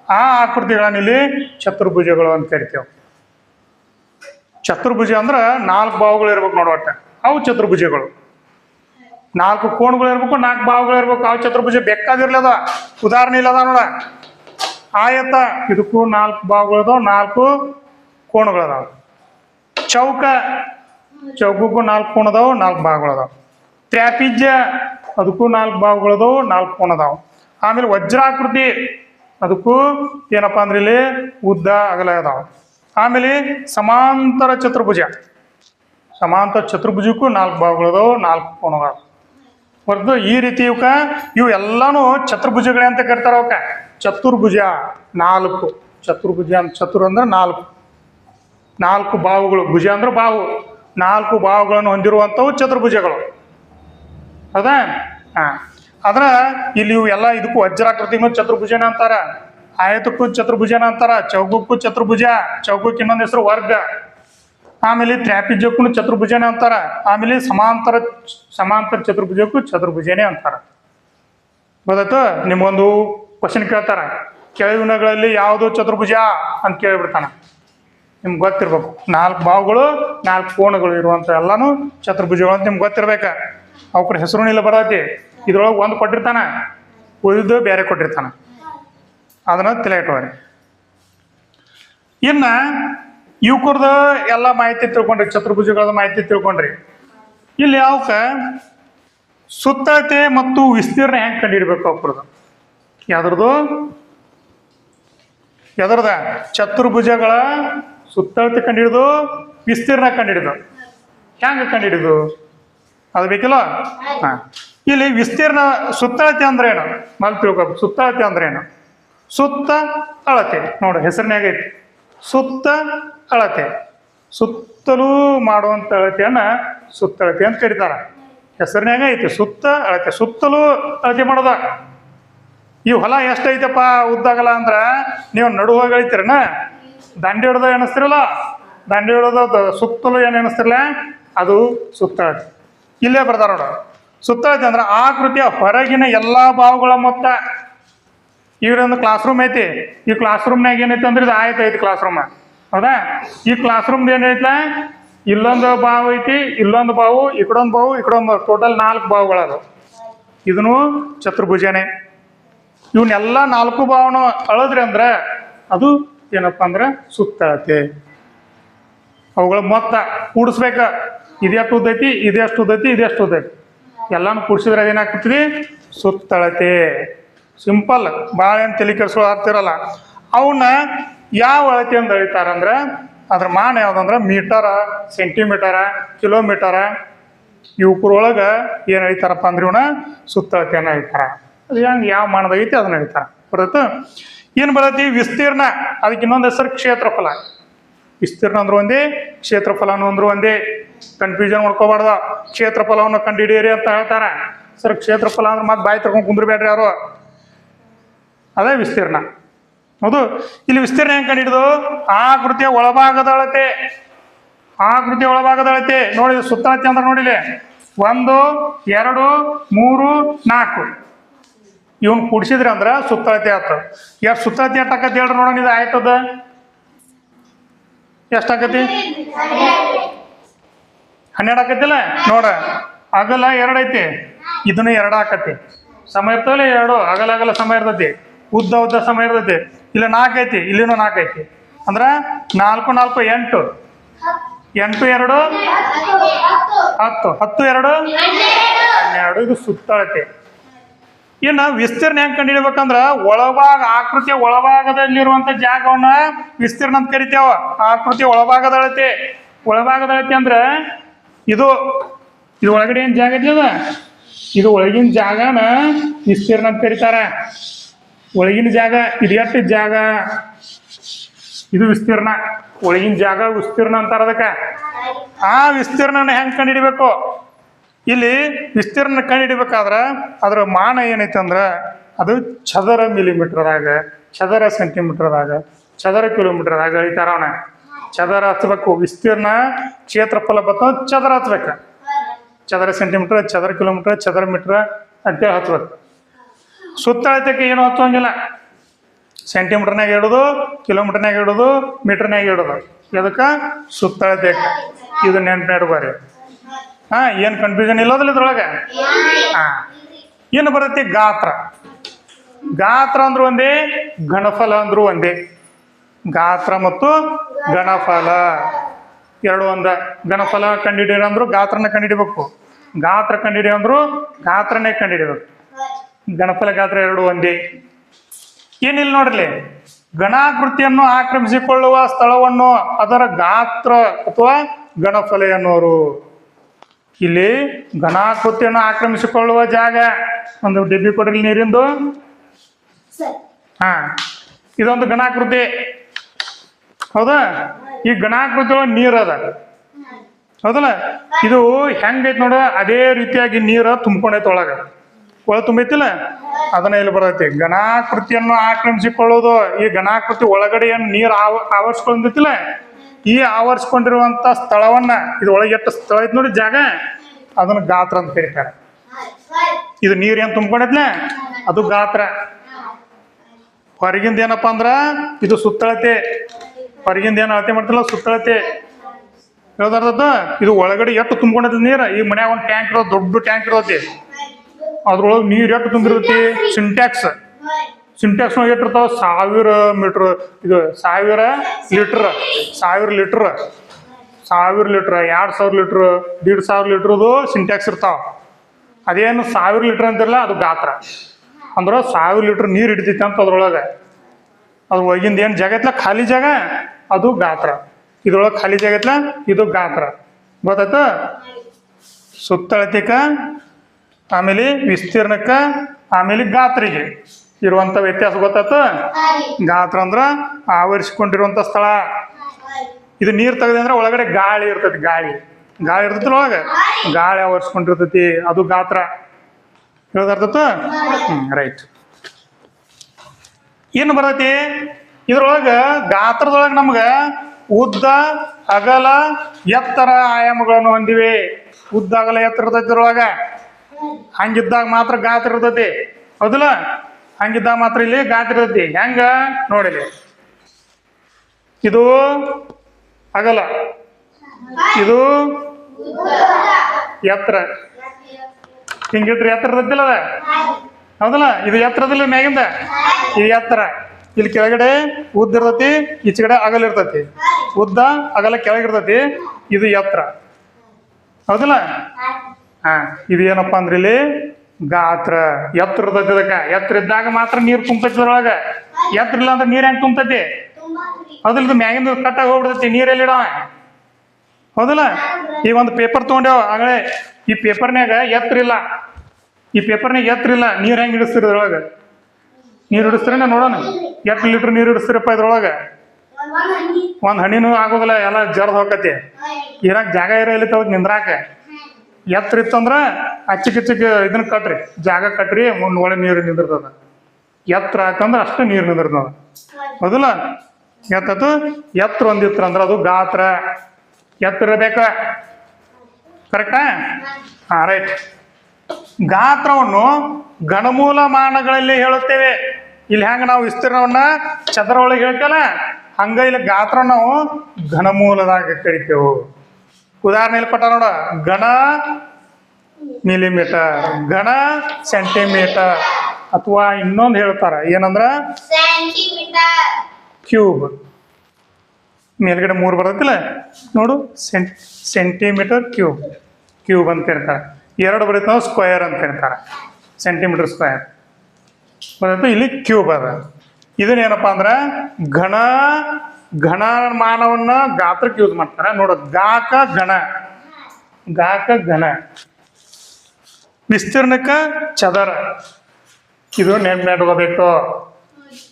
ಆ ಆಕೃತಿಗಳನ್ನ ಇಲ್ಲಿ ಚತುರ್ಭುಜಗಳು ಅಂತ ಕರಿತೇವೆ. ಚತುರ್ಭುಜ ಅಂದ್ರೆ ನಾಲ್ಕು ಭಾವಗಳು ಇರ್ಬೇಕು ನೋಡು ಒಟ್ಟು. ಅವು ಚತುರ್ಭುಜಗಳು. ನಾಲ್ಕು ಕೋಣಗಳು ಇರ್ಬೇಕು, ನಾಲ್ಕು ಬಾವುಗಳು ಇರ್ಬೇಕು ಅವು ಚತುರ್ಭುಜ ಬೆಕ್ಕಾದಿರ್ಲದ ಉದಾಹರಣೆ ಇಲ್ಲದ ನೋಡ. ಆಯತ, ಇದಕ್ಕೂ ನಾಲ್ಕು ಬಾವುಗಳು ನಾಲ್ಕು ಕೋಣಗಳದಾವ ಚೌಕ, ಚೌಕಕ್ಕೂ ನಾಲ್ಕು ಕೋಣ ನಾಲ್ಕು ಭಾಗಗಳು ತ್ಯಾಪಿಜ್ಯ ಅದಕ್ಕೂ ನಾಲ್ಕು ಭಾಗಗಳು ನಾಲ್ಕು ಕೋಣ ಆಮೇಲೆ ವಜ್ರಾಕೃತಿ, ಅದಕ್ಕೂ ಏನಪ್ಪಾ ಅಂದ್ರೆ ಇಲ್ಲಿ ಉದ್ದ, ಅಗಲ ಅದಾವ. ಆಮೇಲೆ ಸಮಾಂತರ ಚತುರ್ಭುಜ. ಸಮಾಂತರ ಚತುರ್ಭುಜಕ್ಕೂ ನಾಲ್ಕು ಭಾಗಗಳು ನಾಲ್ಕು ಕೋಣ ಅದಾವ. ಹೊರತು ಈ ರೀತಿ ಇವಕ್ಕ ಇವು ಎಲ್ಲಾನು ಚತುರ್ಭುಜಗಳೇ ಅಂತ ಕರಿತಾರ ಅವಕ್ಕ ಚತುರ್ಭುಜ ನಾಲ್ಕು. ಚತುರ್ಭುಜ ಚತುರ್ ಅಂದ್ರೆ ನಾಲ್ಕು. ನಾಲ್ಕು ಬಾವುಗಳು. ಭುಜ ಅಂದ್ರೆ ಬಾವು. ನಾಲ್ಕು ಬಾವುಗಳನ್ನು ಹೊಂದಿರುವಂಥವು ಚತುರ್ಭುಜಗಳು. ಹೌದಾ? ಹಾಂ. ಆದ್ರೆ ಇಲ್ಲಿ ಇವು ಎಲ್ಲ ಇದಕ್ಕೂ ವಜ್ರಾಕೃತಿಗೂ ಚತುರ್ಭುಜನ ಅಂತಾರ. ಆಯತಕ್ಕೂ ಚತುರ್ಭುಜನ ಅಂತಾರ. ಚೌಕಕ್ಕೂ ಚತುರ್ಭುಜ. ಚೌಕಕ್ಕೆ ಇನ್ನೊಂದು ಹೆಸರು ವರ್ಗ. ಆಮೇಲೆ ತ್ರ್ಯಾಪಿಜ್ಯಕ್ಕೂ ಚತುರ್ಭುಜನೇ ಅಂತಾರ. ಆಮೇಲೆ ಸಮಾಂತರ ಸಮಾಂತರ ಚತುರ್ಭುಜಕ್ಕೂ ಚತುರ್ಭುಜನೇ ಅಂತಾರ. ಗೊತ್ತಾಯ್ತು? ನಿಮ್ಗೊಂದು ಕ್ವಶನ್ ಕೇಳ್ತಾರ. ಕೆಳಗಿನಗಳಲ್ಲಿ ಯಾವುದು ಚತುರ್ಭುಜ ಅಂತ ಕೇಳಿಬಿಡ್ತಾನ. ನಿಮ್ಗೆ ಗೊತ್ತಿರ್ಬೇಕು. ನಾಲ್ಕು ಬಾವುಗಳು ನಾಲ್ಕು ಕೋಣಗಳು ಇರುವಂಥ ಎಲ್ಲಾನು ಚತುರ್ಭುಜಗಳು ಅಂತ ನಿಮ್ಗೆ ಗೊತ್ತಿರ್ಬೇಕು. ಅವ್ರ ಹೆಸರು ಇಲ್ಲ ಬರತಿ ಇದ್ರೊಳಗೆ ಒಂದು ಕೊಟ್ಟಿರ್ತಾನ, ಉಳಿದು ಬೇರೆ ಕೊಟ್ಟಿರ್ತಾನ. ಅದನ್ನ ತಲೆ ಇಟ್ಕೋರಿ ಇನ್ನು ಇವ್ಕರ್ದು ಎಲ್ಲ ಮಾಹಿತಿ ತಿಳ್ಕೊಂಡ್ರಿ ಚತುರ್ಭುಜಗಳ ಮಾಹಿತಿ ತಿಳ್ಕೊಂಡ್ರಿ. ಇಲ್ಲಿ ಯಾವಕ ಸುತ್ತಳತೆ ಮತ್ತು ವಿಸ್ತೀರ್ಣ ಹೆಂಗೆ ಕಂಡುಹಿಡ್ಬೇಕು ಅವ್ರದ್ದು ಯಾವ್ದ್ರದ್ದು? ಯಾವ್ದ್ರದ ಚತುರ್ಭುಜಗಳ ಸುತ್ತಳತೆ ಕಂಡಿಡಿದು, ವಿಸ್ತೀರ್ಣ ಕಂಡಿಡಿದು. ಹೆಂಗೆ ಕಂಡಿಡಿದು? ಅದು ಬೇಕಿಲ್ಲ? ಹಾಂ. ಇಲ್ಲಿ ವಿಸ್ತೀರ್ಣ ಸುತ್ತಳತೆ ಅಂದ್ರೆ ಏನು ಮಲ್ ತಿಳ್ಕೊಬೇಕು ಸುತ್ತಳತೆ ಅಂದ್ರೆ ಏನು ಸುತ್ತ ಅಳತೆ. ನೋಡಿ ಹೆಸರಿನಾಗೈತಿ ಸುತ್ತ ಅಳತೆ. ಸುತ್ತಲೂ ಮಾಡುವಂಥ ಅಳತೆಯನ್ನ ಸುತ್ತಳತೆ ಅಂತ ಕರೀತಾರ. ಹೆಸರಿನಾಗ ಐತಿ ಸುತ್ತ ಅಳತೆ. ಸುತ್ತಲೂ ಅಳತೆ ಮಾಡೋದ. ಈ ಹೊಲ ಎಷ್ಟೈತಪ್ಪ ಉದ್ದಾಗಲ್ಲ ಅಂದ್ರೆ ನೀವು ನಡು ಹೋಗಿ ದಂಡೆ ದಂಡಿ ಅನಿಸ್ತಿರಲ್ಲ ಎಣಿಸ್ತಿರಲ್ಲ? ದಂಡಿ ಹಿಡ್ದ ಸುತ್ತಲೂ ಏನು ಎಣಿಸ್ತಿರಲ್ಲ ಅದು ಸುತ್ತಳತೆ ಇಲ್ಲೇ ಬರ್ತಾರ ನೋಡು. ಸುತ್ತಳತೆ ಅಂದ್ರೆ ಆಕೃತಿಯ ಹೊರಗಿನ ಎಲ್ಲ ಭಾವಗಳ ಮೊತ್ತ. ಇವ್ರೊಂದು ಕ್ಲಾಸ್ ರೂಮ್ ಐತಿ. ಈ ಕ್ಲಾಸ್ ರೂಮ್ನಾಗ ಏನೈತಿ ಅಂದ್ರೆ ಇದು ಆಯ್ತು ಐತಿ ಕ್ಲಾಸ್ ರೂಮ್ ಹೌದಾ? ಈ ಕ್ಲಾಸ್ ರೂಮ್ ಏನೈತ್ಲ? ಇಲ್ಲೊಂದು ಬಾವು ಐತಿ, ಇಲ್ಲೊಂದು ಬಾವು ಈ ಕಡೊಂದು ಬಾವು ಈ ಕಡೊಂದು ಟೋಟಲ್ ನಾಲ್ಕು ಬಾವುಗಳದು ಇದನ್ನು ಚತುರ್ಭುಜನೆ. ಇವನ್ನೆಲ್ಲ ನಾಲ್ಕು ಬಾವನ ಅಳದ್ರಿ ಅಂದ್ರೆ ಅದು ಏನಪ್ಪ ಅಂದ್ರೆ ಸುತ್ತಳತೆ. ಅವುಗಳ ಮೊತ್ತ ಕೂಡಿಸ್ಬೇಕ. ಇದೆಷ್ಟು ಉದ್ದೈತಿ ಇದೆಷ್ಟು ಉದ್ದೈತಿ ಇದೆಷ್ಟು ಉದ್ದೈತಿ ಎಲ್ಲಾನು ಕೂಡಿಸಿದ್ರೆ ಅದೇನಾಗ್ತದೆ ಸುತ್ತಳತೆ. ಸಿಂಪಲ್ ಭಾಳ ಏನು ತಲೆ ಕೆಡಿಸೋ ಆಗ್ತಿರಲ್ಲ ಅವನ್ನ ಯಾವ ಅಳತೆ ಅಂತ ಹೇಳ್ತಾರಂದ್ರೆ ಅದ್ರ ಮಾನ ಯಾವ್ದಂದ್ರೆ ಮೀಟರ, ಸೆಂಟಿಮೀಟರ, ಕಿಲೋಮೀಟರ ಇವಕ್ರೊಳಗೆ ಏನು ಹೇಳ್ತಾರಪ್ಪ ಅಂದ್ರೆ ಇವನ ಸುತ್ತಳತೆಯನ್ನು ಹೇಳ್ತಾರ. ಅದು ಹೆಂಗೆ ಯಾವ ಮಾನದಾಗೈತಿ ಅದನ್ನ ಹೇಳ್ತಾರ. ಬರುತ್ತೆ? ಏನು ಬರತಿ ವಿಸ್ತೀರ್ಣ. ಅದಕ್ಕೆ ಇನ್ನೊಂದು ಹೆಸರು ಕ್ಷೇತ್ರಫಲ. ವಿಸ್ತೀರ್ಣ ಅಂದ್ರೆ ಒಂದೇ, ಕ್ಷೇತ್ರಫಲ ಅಂದ್ರೆ ಒಂದೇ. ಕನ್ಫ್ಯೂಷನ್ ಮಾಡ್ಕೋಬಾರ್ದ. ಕ್ಷೇತ್ರಫಲವನ್ನು ಕಂಡುಹಿಡಿಯಿರಿ ಅಂತ ಹೇಳ್ತಾರೆ. ಸರ್, ಕ್ಷೇತ್ರಫಲ ಅಂದ್ರೆ ಮತ್ತೆ ಬಾಯಿ ತಗೊಂಡು ಕುಂದ್ರಬೇಡ್ರಿ ಯಾರು? ಅದೇ ವಿಸ್ತೀರ್ಣ. ಹೌದು. ಇಲ್ಲಿ ವಿಸ್ತೀರ್ಣ ಹೆಂಗೆ ಕಂಡಿಡಿದು? ಆಕೃತಿಯ ಒಳಭಾಗದ ಅಳತೆ ಆಕೃತಿಯ ಒಳಭಾಗದ ಅಳತೆ ನೋಡಿ ಸುತ್ತ ಅಂದ್ರೆ ನೋಡಿಲಿ ಒಂದು, ಎರಡು, ಮೂರು, ನಾಲ್ಕು. ಇವನ್ ಕೂಡಿಸಿದ್ರೆ ಅಂದ್ರೆ ಸುತ್ತಳತೆ ಆತು. ಎಷ್ಟು ಸುತ್ತಳತೆ ಎಷ್ಟು ಆಕತಿ ಹೇಳ್ರಿ ನೋಡೋಣ, ಇದು ಆಯ್ತದ ಎಷ್ಟಾಕತಿ ಹನ್ನೆರಡು ಆಕತಿಲ್ಲ ನೋಡ. ಅಗಲ ಎರಡು ಐತಿ. ಇದನ್ನ ಎರಡು ಆಕತಿ. ಸಮಯ ಇರ್ತವಲ್ಲ ಎರಡು. ಅಗಲ ಅಗಲ ಸಮಯ ಇರ್ತೈತಿ. ಉದ್ದ ಉದ್ದ ಸಮಯ ಇರ್ತೈತಿ. ಇಲ್ಲ, ನಾಲ್ಕು ಐತಿ, ಇಲ್ಲಿನೂ ನಾಲ್ಕು ಐತಿ. ಅಂದ್ರ ನಾಲ್ಕು ನಾಲ್ಕು, ಎಂಟು. ಎಂಟು, ಎರಡು, ಹತ್ತು. ಹತ್ತು, ಎರಡು, ಹನ್ನೆರಡು. ಇದು ಸುತ್ತಳತೆ. ಇನ್ನು ವಿಸ್ತೀರ್ಣ ಹೆಂಗೆ ಕಂಡುಹಿಡ್ಬೇಕಂದ್ರ ಒಳಭಾಗ ಆಕೃತಿಯ ಒಳಭಾಗದಲ್ಲಿರುವಂಥ ಜಾಗವನ್ನ ವಿಸ್ತೀರ್ಣ ಅಂತ ಕರಿತೇವ. ಆಕೃತಿ ಒಳಭಾಗದ ಅಳತೆ ಒಳಭಾಗದ ಅಳತೆ ಅಂದ್ರೆ ಇದು ಇದು ಒಳಗಡೆ ಏನು ಜಾಗ ಇದೆಯದ ಇದು ಒಳಗಿನ ಜಾಗನ ವಿಸ್ತೀರ್ಣ ಅಂತ ಕರೀತಾರ. ಒಳಗಿನ ಜಾಗ ಇದು ಜಾಗ, ಇದು ವಿಸ್ತೀರ್ಣ. ಒಳಗಿನ ಜಾಗ ವಿಸ್ತೀರ್ಣ ಅಂತಾರ ಅದಕ್ಕೆ. ಆ ವಿಸ್ತೀರ್ಣನ ಹೆಂಗೆ ಕಂಡುಹಿಡಿಬೇಕು ಇಲ್ಲಿ ವಿಸ್ತೀರ್ಣ ಕಂಡುಹಿಡಿಬೇಕಾದ್ರೆ ಅದರ ಮಾನ ಏನೈತೆ ಅಂದ್ರೆ ಅದು ಚದರ ಮಿಲಿಮೀಟರ್ದಾಗ ಚದರ ಸೆಂಟಿಮೀಟರ್ದಾಗ ಚದರ ಕಿಲೋಮೀಟರ್ದಾಗ ಅವನ. ಚದರ ಹತ್ಬೇಕು ವಿಸ್ತೀರ್ಣ ಕ್ಷೇತ್ರಫಲ ಬತ್ತ ಚದರ ಹಚ್ಬೇಕು. ಚದರ ಸೆಂಟಿಮೀಟರ್ ಚದರ ಕಿಲೋಮೀಟರ್ ಚದರ ಮೀಟರ್ ಅಂತೇಳಿ ಹಚ್ಬೇಕು. ಸುತ್ತಳತೆಗೆ ಏನು ಹತ್ತೋಂಗಿಲ್ಲ ಸೆಂಟಿಮೀಟರ್ನಾಗ ಇಡೋದು ಕಿಲೋಮೀಟರ್ನಾಗ ಇಡೋದು ಮೀಟರ್ನಾಗ ಇಡೋದು. ಇದಕ್ಕೆ ಸುತ್ತಳತೆ ಇದು ನೆನ್ಪಿಡ್ಬಾರಿ ಹಾಂ, ಏನು ಕನ್ಫ್ಯೂಷನ್ ಇಲ್ಲೋದಿಲ್ಲ ಇದ್ರೊಳಗೆ? ಹಾಂ. ಏನು ಬರುತ್ತೆ ಗಾತ್ರ. ಗಾತ್ರ ಅಂದ್ರೂ ಒಂದೇ, ಘನಫಲ ಅಂದ್ರೂ ಒಂದೇ. ಗಾತ್ರ ಮತ್ತು ಗಣಫಲ ಎರಡು ಒಂದ. ಘನಫಲ ಕಂಡಿಡಿಯೋ ಅಂದ್ರು ಗಾತ್ರನ ಕಂಡಿಡಿಬೇಕು ಗಾತ್ರ ಕಂಡಿಡಿಯೋ ಅಂದ್ರು ಗಾತ್ರನೇ ಕಂಡುಹಿಡಿಬೇಕು ಗಣಫಲ ಗಾತ್ರ ಎರಡು ಒಂದೇ. ಏನಿಲ್ಲ ನೋಡ್ರಿ ಗಣಾಕೃತಿಯನ್ನು ಆಕ್ರಮಿಸಿಕೊಳ್ಳುವ ಸ್ಥಳವನ್ನು ಅದರ ಗಾತ್ರ ಅಥವಾ ಗಣಫಲ ಎನ್ನುವರು. ಇಲ್ಲಿ ಗಣಾಕೃತಿಯನ್ನು ಆಕ್ರಮಿಸಿಕೊಳ್ಳುವ ಜಾಗ ಒಂದು ಡಿಬ್ಬಿ ಕೊಡ್ರಿ ನೀರಿಂದು. ಹಾ ಇದೊಂದು ಗಣಾಕೃತಿ. ಹೌದಾ? ಈ ಗಣಾಕೃತಿ ಒಳಗೆ ನೀರು ಅದ. ಹೌದಲ್ಲ? ಇದು ಹೆಂಗೈತ್ ನೋಡ ಅದೇ ರೀತಿಯಾಗಿ ನೀರು ತುಂಬ್ಕೊಂಡೈತೆ ಒಳಗ. ಒಳ ತುಂಬೈತಿಲ್ಲ? ಅದನ್ನ ಇಲ್ಲಿ ಬರತೈತಿ. ಘನಾಕೃತಿಯನ್ನು ಆಕ್ರಮಿಸಿಕೊಳ್ಳೋದು, ಈ ಘನಾಕೃತಿ ಒಳಗಡೆ ಏನು ನೀರು ಆವ ಆವರಿಸ್ಕೊಂಡಿತ್ತಿಲ್ಲ ಈ ಆವರಿಸ್ಕೊಂಡಿರುವಂತ ಸ್ಥಳವನ್ನ ಒಳಗೆ ಎಷ್ಟು ಸ್ಥಳ ಐತಿ ನೋಡಿ ಜಾಗ, ಅದನ್ನ ಗಾತ್ರ ಅಂತ ಕರೀತಾರೆ. ಇದು ನೀರು ಏನು ತುಂಬ್ಕೊಂಡೈತ್ಲೆ ಅದು ಗಾತ್ರ. ಹೊರಗಿಂದ ಏನಪ್ಪ ಅಂದ್ರ, ಇದು ಸುತ್ತಳತೆ. ಹೊರಗಿಂದ ಏನು ಅಳತೆ ಮಾಡ್ತಿಲ್ಲ? ಸುತ್ತಳತೆ. ಹೇಳ್ದಾರ್ದ ಇದು ಒಳಗಡೆ ಎಷ್ಟು ತುಂಬಿಕೊಂಡೈತಿ ನೀರು? ಈ ಮನ್ಯಾಗ ಒಂದು ಟ್ಯಾಂಕ್ ಇರೋದು, ದೊಡ್ಡ ಟ್ಯಾಂಕ್ ಇರೋತಿ ಅದ್ರೊಳಗೆ ನೀರು ಎಷ್ಟು ತುಂಬಿರ್ತೈತಿ? ಸಿಂಟ್ಯಾಕ್ಸ್ ಸಿಂಟ್ಯಾಕ್ಸ್ ಎಷ್ಟು ಇರ್ತಾವ ಸಾವಿರ ಮೀಟ್ರ್. ಇದು ಸಾವಿರ ಲೀಟ್ರ್. ಸಾವಿರ ಲೀಟ್ರ್. ಸಾವಿರ ಲೀಟ್ರ್. ಎರಡು ಸಾವಿರ ಲೀಟ್ರ್. ದೀಡ್ ಸಾವಿರ ಲೀಟ್ರದು ಸಿಂಟ್ಯಾಕ್ಸ್ ಇರ್ತಾವ. ಅದೇನು ಸಾವಿರ ಲೀಟ್ರ್ ಅಂತಿರಲ್ಲ ಅದು ಗಾತ್ರ. ಅಂದ್ರೆ ಸಾವಿರ ಲೀಟ್ರ್ ನೀರು ಹಿಡಿತೈತೆ ಅಂತ ಅದ್ರೊಳಗೆ. ಅದು ಒಳಗಿಂದ ಏನು ಜಾಗ ಐತ್ಲ? ಖಾಲಿ ಜಾಗ? ಅದು ಗಾತ್ರ. ಇದ್ರೊಳಗೆ ಖಾಲಿ ಜಾಗ ಐತ್ಲ? ಇದು ಗಾತ್ರ. ಗೊತ್ತಾಯ್ತು? ಸುತ್ತಳತಿಕ ಆಮೇಲೆ ವಿಸ್ತೀರ್ಣಕ್ಕ ಆಮೇಲೆ ಗಾತ್ರಿಗೆ ಇರುವಂಥ ವ್ಯತ್ಯಾಸ ಗೊತ್ತಾತ? ಗಾತ್ರ ಅಂದ್ರೆ ಆವರಿಸಿಕೊಂಡಿರುವಂತ ಸ್ಥಳ. ಇದು ನೀರು ತೆಗೆದೆ ಅಂದ್ರೆ ಒಳಗಡೆ ಗಾಳಿ ಇರ್ತೈತಿ ಗಾಳಿ. ಗಾಳಿ ಇರ್ತೈತಿ ಒಳಗ? ಗಾಳಿ ಆವರಿಸ್ಕೊಂಡಿರ್ತೈತಿ ಅದು ಗಾತ್ರ. ಹೇಳೋದರ್ತೈತ ರೈಟ್ ಏನು ಬರ್ತೈತಿ? ಇದ್ರೊಳಗೆ ಗಾತ್ರದೊಳಗೆ ನಮ್ಗೆ ಉದ್ದ ಅಗಲ ಎತ್ತರ ಆಯಾಮಗಳನ್ನು ಹೊಂದಿವೆ. ಉದ್ದ ಅಗಲ ಎತ್ತರ ಇರ್ತೈತಿ ಇದ್ರೊಳಗೆ. ಹಂಗಿದ್ದಾಗ ಮಾತ್ರ ಗಾತ್ರ ಇರ್ತೈತಿ. ಹೌದಲ್ಲ? ಹಂಗಿದ್ದಾಗ ಮಾತ್ರ ಇಲ್ಲಿ ಗಾತ್ರ ಇರ್ತೈತಿ. ಹೆಂಗ? ನೋಡಿಲಿ ಇದು ಅಗಲ ಇದು ಎತ್ತರ. ಹಿಂಗಿದ್ರೆ ಎತ್ತರ ಇರ್ತೈತಿಲ್ಲ ಅದ? ಹೌದಲ್ಲ? ಇದು ಎತ್ತರದಲ್ಲಿ ಮ್ಯಾಗಿಂದ? ಇದು ಎತ್ತರ. ಇಲ್ಲಿ ಕೆಳಗಡೆ ಉದ್ದ ಇರ್ತತಿ, ಈಚೆಗಡೆ ಅಗಲ ಇರ್ತತಿ. ಉದ್ದ ಅಗಲ ಕೆಳಗಿರ್ತತಿ ಇದು ಎತ್ತರ. ಹೌದಲ್ಲ? ಹಾ. ಇದು ಏನಪ್ಪಾ ಅಂದ್ರೆ ಇಲ್ಲಿ ಗಾತ್ರ ಎತ್ತರ ಇರ್ತೈತಿ ಅದಕ್ಕೆ ಎತ್ತರ ಇದ್ದಾಗ ಮಾತ್ರ ನೀರು ತುಂಬತೈತಿ ಅದ್ರೊಳಗ ಎತ್ತರ ಇಲ್ಲ ಅಂದ್ರೆ ನೀರು ಹೆಂಗ್ ತುಂಬತೈತಿ? ಅದ್ರದ್ದು ಮ್ಯಾಗಿಂದ ಕಟ್ಟಾಗಿ ಹೋಗ್ಬಿಡ್ತೈತಿ ನೀರಲ್ಲಿ ಇಡವ ಹೌದಲ್ಲ? ಈಗ ಒಂದು ಪೇಪರ್ ತೊಗೊಂಡೇವ ಆಗಲೇ. ಈ ಪೇಪರ್ನ್ಯಾಗ ಎತ್ತರ ಇಲ್ಲ. ಈ ಪೇಪರ್ನಾಗ ಎತ್ತರ ಇಲ್ಲ. ನೀರು ಹೆಂಗೆ ಇಡಿಸ್ತೀರಿ ಇದ್ರೊಳಗೆ? ನೀರು ಹಿಡಿಸ್ತೀರ ನೋಡೋಣ. ಎಷ್ಟು ಲೀಟ್ರ್ ನೀರು ಹಿಡಿಸ್ತೀರಪ್ಪ ಇದ್ರೊಳಗೆ? ಒಂದು ಹಣ್ಣಿನೂ ಆಗೋದಿಲ್ಲ ಎಲ್ಲ ಜರ್ದು ಹೋಗತಿ ಇರಾಕ್ ಜಾಗ ಇರೋ ಇಲ್ಲಿ ತಗೋ ನಿಂದ್ರಾಕ? ಎತ್ತರ ಇತ್ತಂದ್ರೆ ಅಚ್ಚಿಕ್ ಇಚ್ಚಿಕ್ ಇದನ್ನ ಕಟ್ರಿ, ಜಾಗ ಕಟ್ರಿ ಮುಂದ್ ಒಳ್ಳೆ ನೀರು ನಿಂದಿರ್ತದ. ಎತ್ತರ ಹಾಕಂದ್ರೆ ಅಷ್ಟು ನೀರು ನಿಂದಿರ್ತದ. ಹೌದಲ್ಲ ಎತ್ತತ್ತು ಎತ್ತರ ಒಂದಿತ್ರ ಅಂದ್ರೆ ಅದು ಗಾತ್ರ. ಎತ್ತರ ಬೇಕ ಕರೆಕ್ಟಾ ಹಾ ರೈಟ್ ಗಾತ್ರವನ್ನು ಘನಮೂಲ ಮಾನಗಳಲ್ಲಿ ಹೇಳುತ್ತೇವೆ. ಇಲ್ಲಿ ಹೆಂಗ ನಾವು ವಿಸ್ತೀರ್ಣವನ್ನ ಚದರ ಒಳಗೆ ಹೇಳ್ತೇವಲ್ಲ, ಹಂಗ ಇಲ್ಲಿ ಗಾತ್ರ ನಾವು ಘನಮೂಲದಾಗ ಕರಿತೇವೆ. ಉದಾಹರಣೆ ಕೊಟ್ಟ ನೋಡ. ಘನ ಮಿಲಿಮೀಟರ್ ಘನ ಸೆಂಟಿಮೀಟರ್ ಅಥವಾ ಇನ್ನೊಂದು ಹೇಳ್ತಾರ. ಏನಂದ್ರ? ಕ್ಯೂಬ್ ಮೇಲ್ಗಡೆ ಮೂರು ಬರ್ತೈತಿಲ್ಲ? ನೋಡು. ಸೆಂಟ್ ಸೆಂಟಿಮೀಟರ್ ಕ್ಯೂಬ್ ಕ್ಯೂಬ್ ಅಂತ ಹೇಳ್ತಾರೆ. ಎರಡು ಬರೀತಾವ ಸ್ಕ್ವಯರ್ ಅಂತ ಹೇಳ್ತಾರೆ. ಸೆಂಟಿಮೀಟರ್ ಸ್ಕ್ವಯರ್ ಬರುತ್ತೆ. ಇಲ್ಲಿ ಕ್ಯೂಬ್ ಅದ. ಇದನ್ನೇನಪ್ಪ ಅಂದ್ರೆ? ಘನ ಘನ ಮಾನವನ್ನ ಗಾತ್ರಕ್ಕೆ ಯೂಸ್ ಮಾಡ್ತಾರೆ. ನೋಡ, ಗಾಕ ಘನ. ಗಾಕ ಘನ. ವಿಸ್ತೀರ್ಣಕ ಚದರ. ಇದು ನೆನ್ಪು ನೆಟ್ಕೋಬೇಕು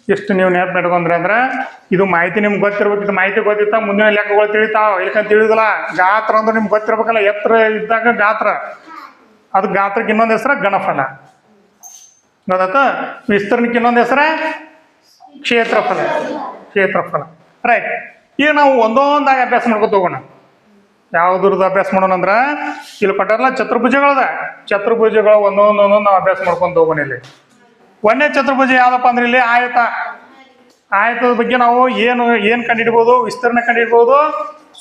ಎಷ್ಟು ನೀವು ನೆನಪು ನೆಟ್ಕೊಂಡ್ರೆ ಅಂದ್ರೆ, ಇದು ಮಾಹಿತಿ ನಿಮ್ಗೆ ಗೊತ್ತಿರ್ಬೇಕು. ಇದು ಮಾಹಿತಿ ಗೊತ್ತಿತ್ತ ಮುಂದಿನ ಲೆಕ್ಕಗಳು ತಿಳಿತಾವ. ಇಲ್ಕಂತ ತಿಳಿದಿಲ್ಲ. ಗಾತ್ರ ಅಂದ್ರೆ ನಿಮ್ಗೆ ಗೊತ್ತಿರ್ಬೇಕಲ್ಲ, ಎತ್ತರ ಇದ್ದಾಗ ಗಾತ್ರ. ಅದು ಗಾತ್ರಕ್ಕೆ ಇನ್ನೊಂದು ಹೆಸರ ಗಣಫಲ ಗೊತ್ತಾತ ವಿಸ್ತೀರ್ಣಕ್ಕೆ ಇನ್ನೊಂದು ಹೆಸರ ಕ್ಷೇತ್ರಫಲ. ಕ್ಷೇತ್ರಫಲ. ರೈಟ್ ಈಗ ನಾವು ಒಂದೊಂದಾಗಿ ಅಭ್ಯಾಸ ಮಾಡ್ಕೊತ ಹೋಗೋಣ. ಯಾವ್ದ್ರದ್ದು ಅಭ್ಯಾಸ ಮಾಡೋಣ ಅಂದ್ರೆ, ಇಲ್ಲಿ ಕೊಟ್ಟಾರಲ್ಲ ಚತುರ್ಭುಜಗಳದ. ಚತುರ್ಭುಜಗಳ ಒಂದೊಂದೊಂದೊಂದು ಒಂದೊಂದು ನಾವು ಅಭ್ಯಾಸ ಮಾಡ್ಕೊಂತ ಹೋಗೋಣ ಇಲ್ಲಿ. ಒಂದೇ ಚತುರ್ಭುಜ ಯಾವ್ದಪ್ಪ ಅಂದ್ರೆ ಇಲ್ಲಿ ಆಯತ. ಆಯತದ ಬಗ್ಗೆ ನಾವು ಏನು ಏನು ಕಂಡಿಡ್ಬೋದು? ವಿಸ್ತರಣೆ ಕಂಡಿಡ್ಬೋದು?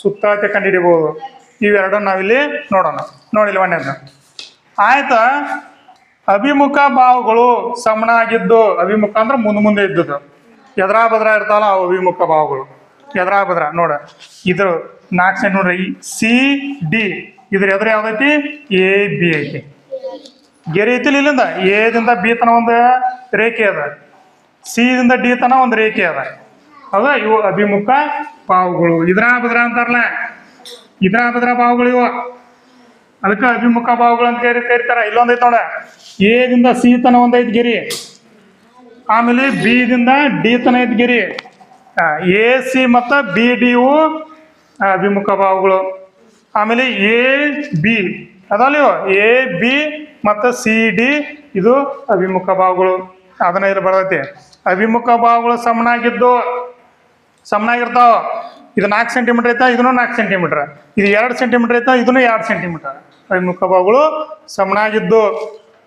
ಸುತ್ತಳತೆ ಕಂಡುಹಿಡಿಬೋದು ಇವೆರಡನ್ನ ನಾವಿಲ್ಲಿ ನೋಡೋಣ. ನೋಡಿಲ್ಲ ಒಂದೇ ಆಯತ, ಅಭಿಮುಖ ಭಾವಗಳು ಸಮನಾಗಿದ್ದು. ಅಭಿಮುಖ ಅಂದ್ರೆ ಮುಂದೆ ಮುಂದೆ ಇದ್ದದ್ದು. ಎದ್ರಾ ಬದ್ರ ಇರ್ತಾವಲ್ಲ, ಅವು ಅಭಿಮುಖ ಭಾವಗಳು. ಎದ್ರಾ ಬದ್ರ ನೋಡ. ಇದ್ರ ನಾಲ್ಕು ಸೆಂಟ್ ನೋಡ್ರಿ. ಸಿ ಡಿ ಇದ್ರ ಎದ್ರ ಯಾವ್ದೈತಿ? ಎ ಬಿ ಐತಿ. ಗೆರೆ ಐತಿಲ್ಲ ಇಲ್ಲಿಂದ? ಎದಿಂದ ಬಿ ತನ ಒಂದು ರೇಖೆ ಅದ. ಸಿ ದಿಂದ ಡಿ ತನ ಒಂದು ರೇಖೆ ಅದ. ಅದ ಇವು ಅಭಿಮುಖ ಭಾವಗಳು. ಇದ್ರ ಬದ್ರ ಅಂತಾರಲ್ಲ? ಇದ್ರ ಬದ್ರ ಭಾವಗಳು ಇವ. ಅದಕ್ಕೆ ಅಭಿಮುಖ ಭಾವಗಳು ಅಂತ ಕರಿ, ಕರಿತಾರ. ಇಲ್ಲೊಂದೈತಿ ನೋಡ. ಎದಿಂದ ಸಿ ತನ ಒಂದೈತಿ ಐತ್ ಗೆರಿ. ಆಮೇಲೆ ಬಿ ದಿಂದ ಡಿ ತನ ಐತ್ ಗಿರಿ. ಎ ಸಿ ಮತ್ತು ಬಿ ಡಿ ಯು ಅಭಿಮುಖ ಭಾವಗಳು. ಆಮೇಲೆ ಎ ಬಿ ಅದಲ್ಲಿಯೋ ಎ ಬಿ ಮತ್ತು ಸಿ ಡಿ ಇದು ಅಭಿಮುಖ ಭಾವಗಳು. ಅದನ್ನ ಇಲ್ಲಿ ಬರ್ತೈತಿ. ಅಭಿಮುಖ ಭಾವಗಳು ಸಮನಾಗಿದ್ದು ಸಮನಾಗಿರ್ತಾವ? ಇದು ನಾಲ್ಕು ಸೆಂಟಿಮೀಟರ್ ಐತಾ, ಇದನ್ನು ನಾಲ್ಕು ಸೆಂಟಿಮೀಟರ್ ಇದು ಎರಡು ಸೆಂಟಿಮೀಟರ್ ಐತಾ, ಇದನ್ನು ಎರಡು ಸೆಂಟಿಮೀಟರ್ ಅಭಿಮುಖ ಭಾವಗಳು ಸಮನಾಗಿದ್ದು.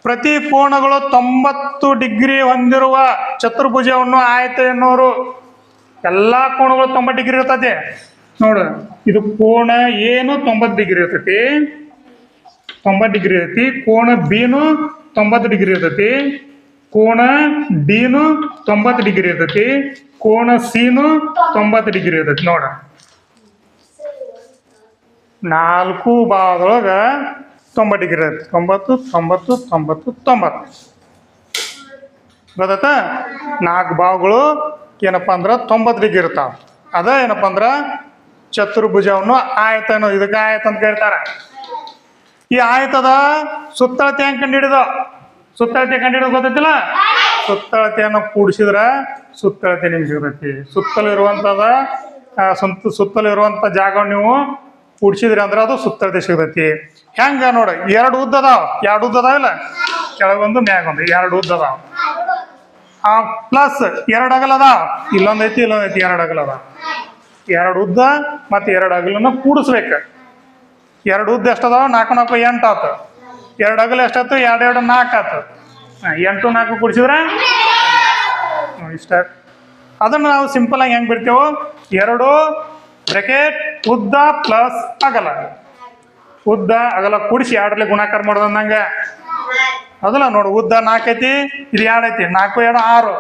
ಪ್ರತಿ ಕೋಣಗಳು ತೊಂಬತ್ತು ಡಿಗ್ರಿ ಹೊಂದಿರುವ ಚತುರ್ಭುಜವನ್ನು ಆಯತ ಎನ್ನುವರು. ಎಲ್ಲ ಕೋಣಗಳು ತೊಂಬತ್ತು ಡಿಗ್ರಿ ಇರ್ತದೆ. ನೋಡು, ಇದು ಕೋಣ ಏನು ತೊಂಬತ್ತು ಡಿಗ್ರಿ ಇರ್ತೈತಿ? ತೊಂಬತ್ತು ಡಿಗ್ರಿ ಇರ್ತೈತಿ. ಕೋಣ ಬಿನು ತೊಂಬತ್ತು ಡಿಗ್ರಿ ಇರ್ತೈತಿ. ಕೋಣ ಡಿನು ತೊಂಬತ್ತು ಡಿಗ್ರಿ ಇರ್ತೈತಿ. ಕೋಣ ಸಿನು ತೊಂಬತ್ತು ಡಿಗ್ರಿ ಇರ್ತೈತಿ. ನೋಡ. ನಾಲ್ಕು ಭಾಗದೊಳಗೆ ತೊಂಬತ್ತು ಡಿಗ್ರಿ ಇರುತ್ತೆ. ತೊಂಬತ್ತು ತೊಂಬತ್ತು ತೊಂಬತ್ತು ತೊಂಬತ್ತು. ನಾಲ್ಕು ಬಾವುಗಳು ಏನಪ್ಪ ಅಂದ್ರೆ ತೊಂಬತ್ತು ಡಿಗ್ರಿ ಇರ್ತಾವೆ. ಅದ ಏನಪ್ಪ ಅಂದ್ರೆ ಚತುರ್ಭುಜವನ್ನು ಆಯತನು ಇದಕ್ಕೆ ಆಯತ ಅಂತ ಕೇಳ್ತಾರೆ ಈ ಆಯತದ ಸುತ್ತಳತೆ ಹೆಂಗೆ ಕಂಡು ಸುತ್ತಳತೆ ಕಂಡು ಹಿಡಿದು ಗೊತ್ತೈತಿಲ್ಲ? ಸುತ್ತಳತೆಯನ್ನು ಕೂಡಿಸಿದ್ರೆ ಸುತ್ತಳತೆ ನಿಮ್ಗೆ ಸಿಗ್ತೈತಿ. ಸುತ್ತಲೂ ಇರುವಂಥದ ಸುತ್ತ ಸುತ್ತಲಿರುವಂಥ ಜಾಗ ನೀವು ಕೂಡಿಸಿದ್ರಿ ಅಂದ್ರೆ ಅದು ಸುತ್ತಳತೆ ಸಿಗ್ತೈತಿ. ಹೆಂಗ ನೋಡಿ, ಎರಡು ಉದ್ದ ಅದಾವ ಎರಡು ಉದ್ದ ಅದಾವ ಇಲ್ಲ? ಕೆಳಗೊಂದು ಮ್ಯಾಗೊಂದು, ಎರಡು ಉದ್ದ ಅದಾವ ಆ ಪ್ಲಸ್ ಎರಡು ಅಗಲ ಅದಾವ ಇಲ್ಲೊಂದೈತಿ ಇಲ್ಲೊಂದೈತಿ ಎರಡು ಅಗಲ ಅದಾವ ಎರಡು ಉದ್ದ ಮತ್ತು ಎರಡು ಅಗಲನ್ನ ಕೂಡಿಸ್ಬೇಕು. ಎರಡು ಉದ್ದ ಎಷ್ಟು ಅದಾವ ನಾಲ್ಕು ನಾಲ್ಕು, ಎಂಟು ಆತು. ಎರಡು ಅಗಲ ಎಷ್ಟಾಯ್ತು ಎರಡು ಎರಡು, ನಾಲ್ಕು ಆತು. ಎಂಟು, ನಾಲ್ಕು ಕೂಡಿಸಿದ್ರೆ? ಇಷ್ಟ. ಅದನ್ನು ನಾವು ಸಿಂಪಲ್ ಆಗಿ ಹೆಂಗೆ ಬಿಡ್ತೇವೆ? ಎರಡು ಬ್ರೆಕೆಟ್ ಉದ್ದ ಪ್ಲಸ್ ಅಗಲ. ಉದ್ದ, ಅಗಲ ಕೂಡಿಸಿ ಎರಡರಲ್ಲಿ ಗುಣಾಕಾರ ಮಾಡೋದಂದಂಗ ಅದಲ್ಲ ನೋಡು, ಉದ್ದ ನಾಲ್ಕು ಐತಿ ಇದು ಎರಡು ಐತಿ. ನಾಲ್ಕು, ಎರಡು, ಆರು.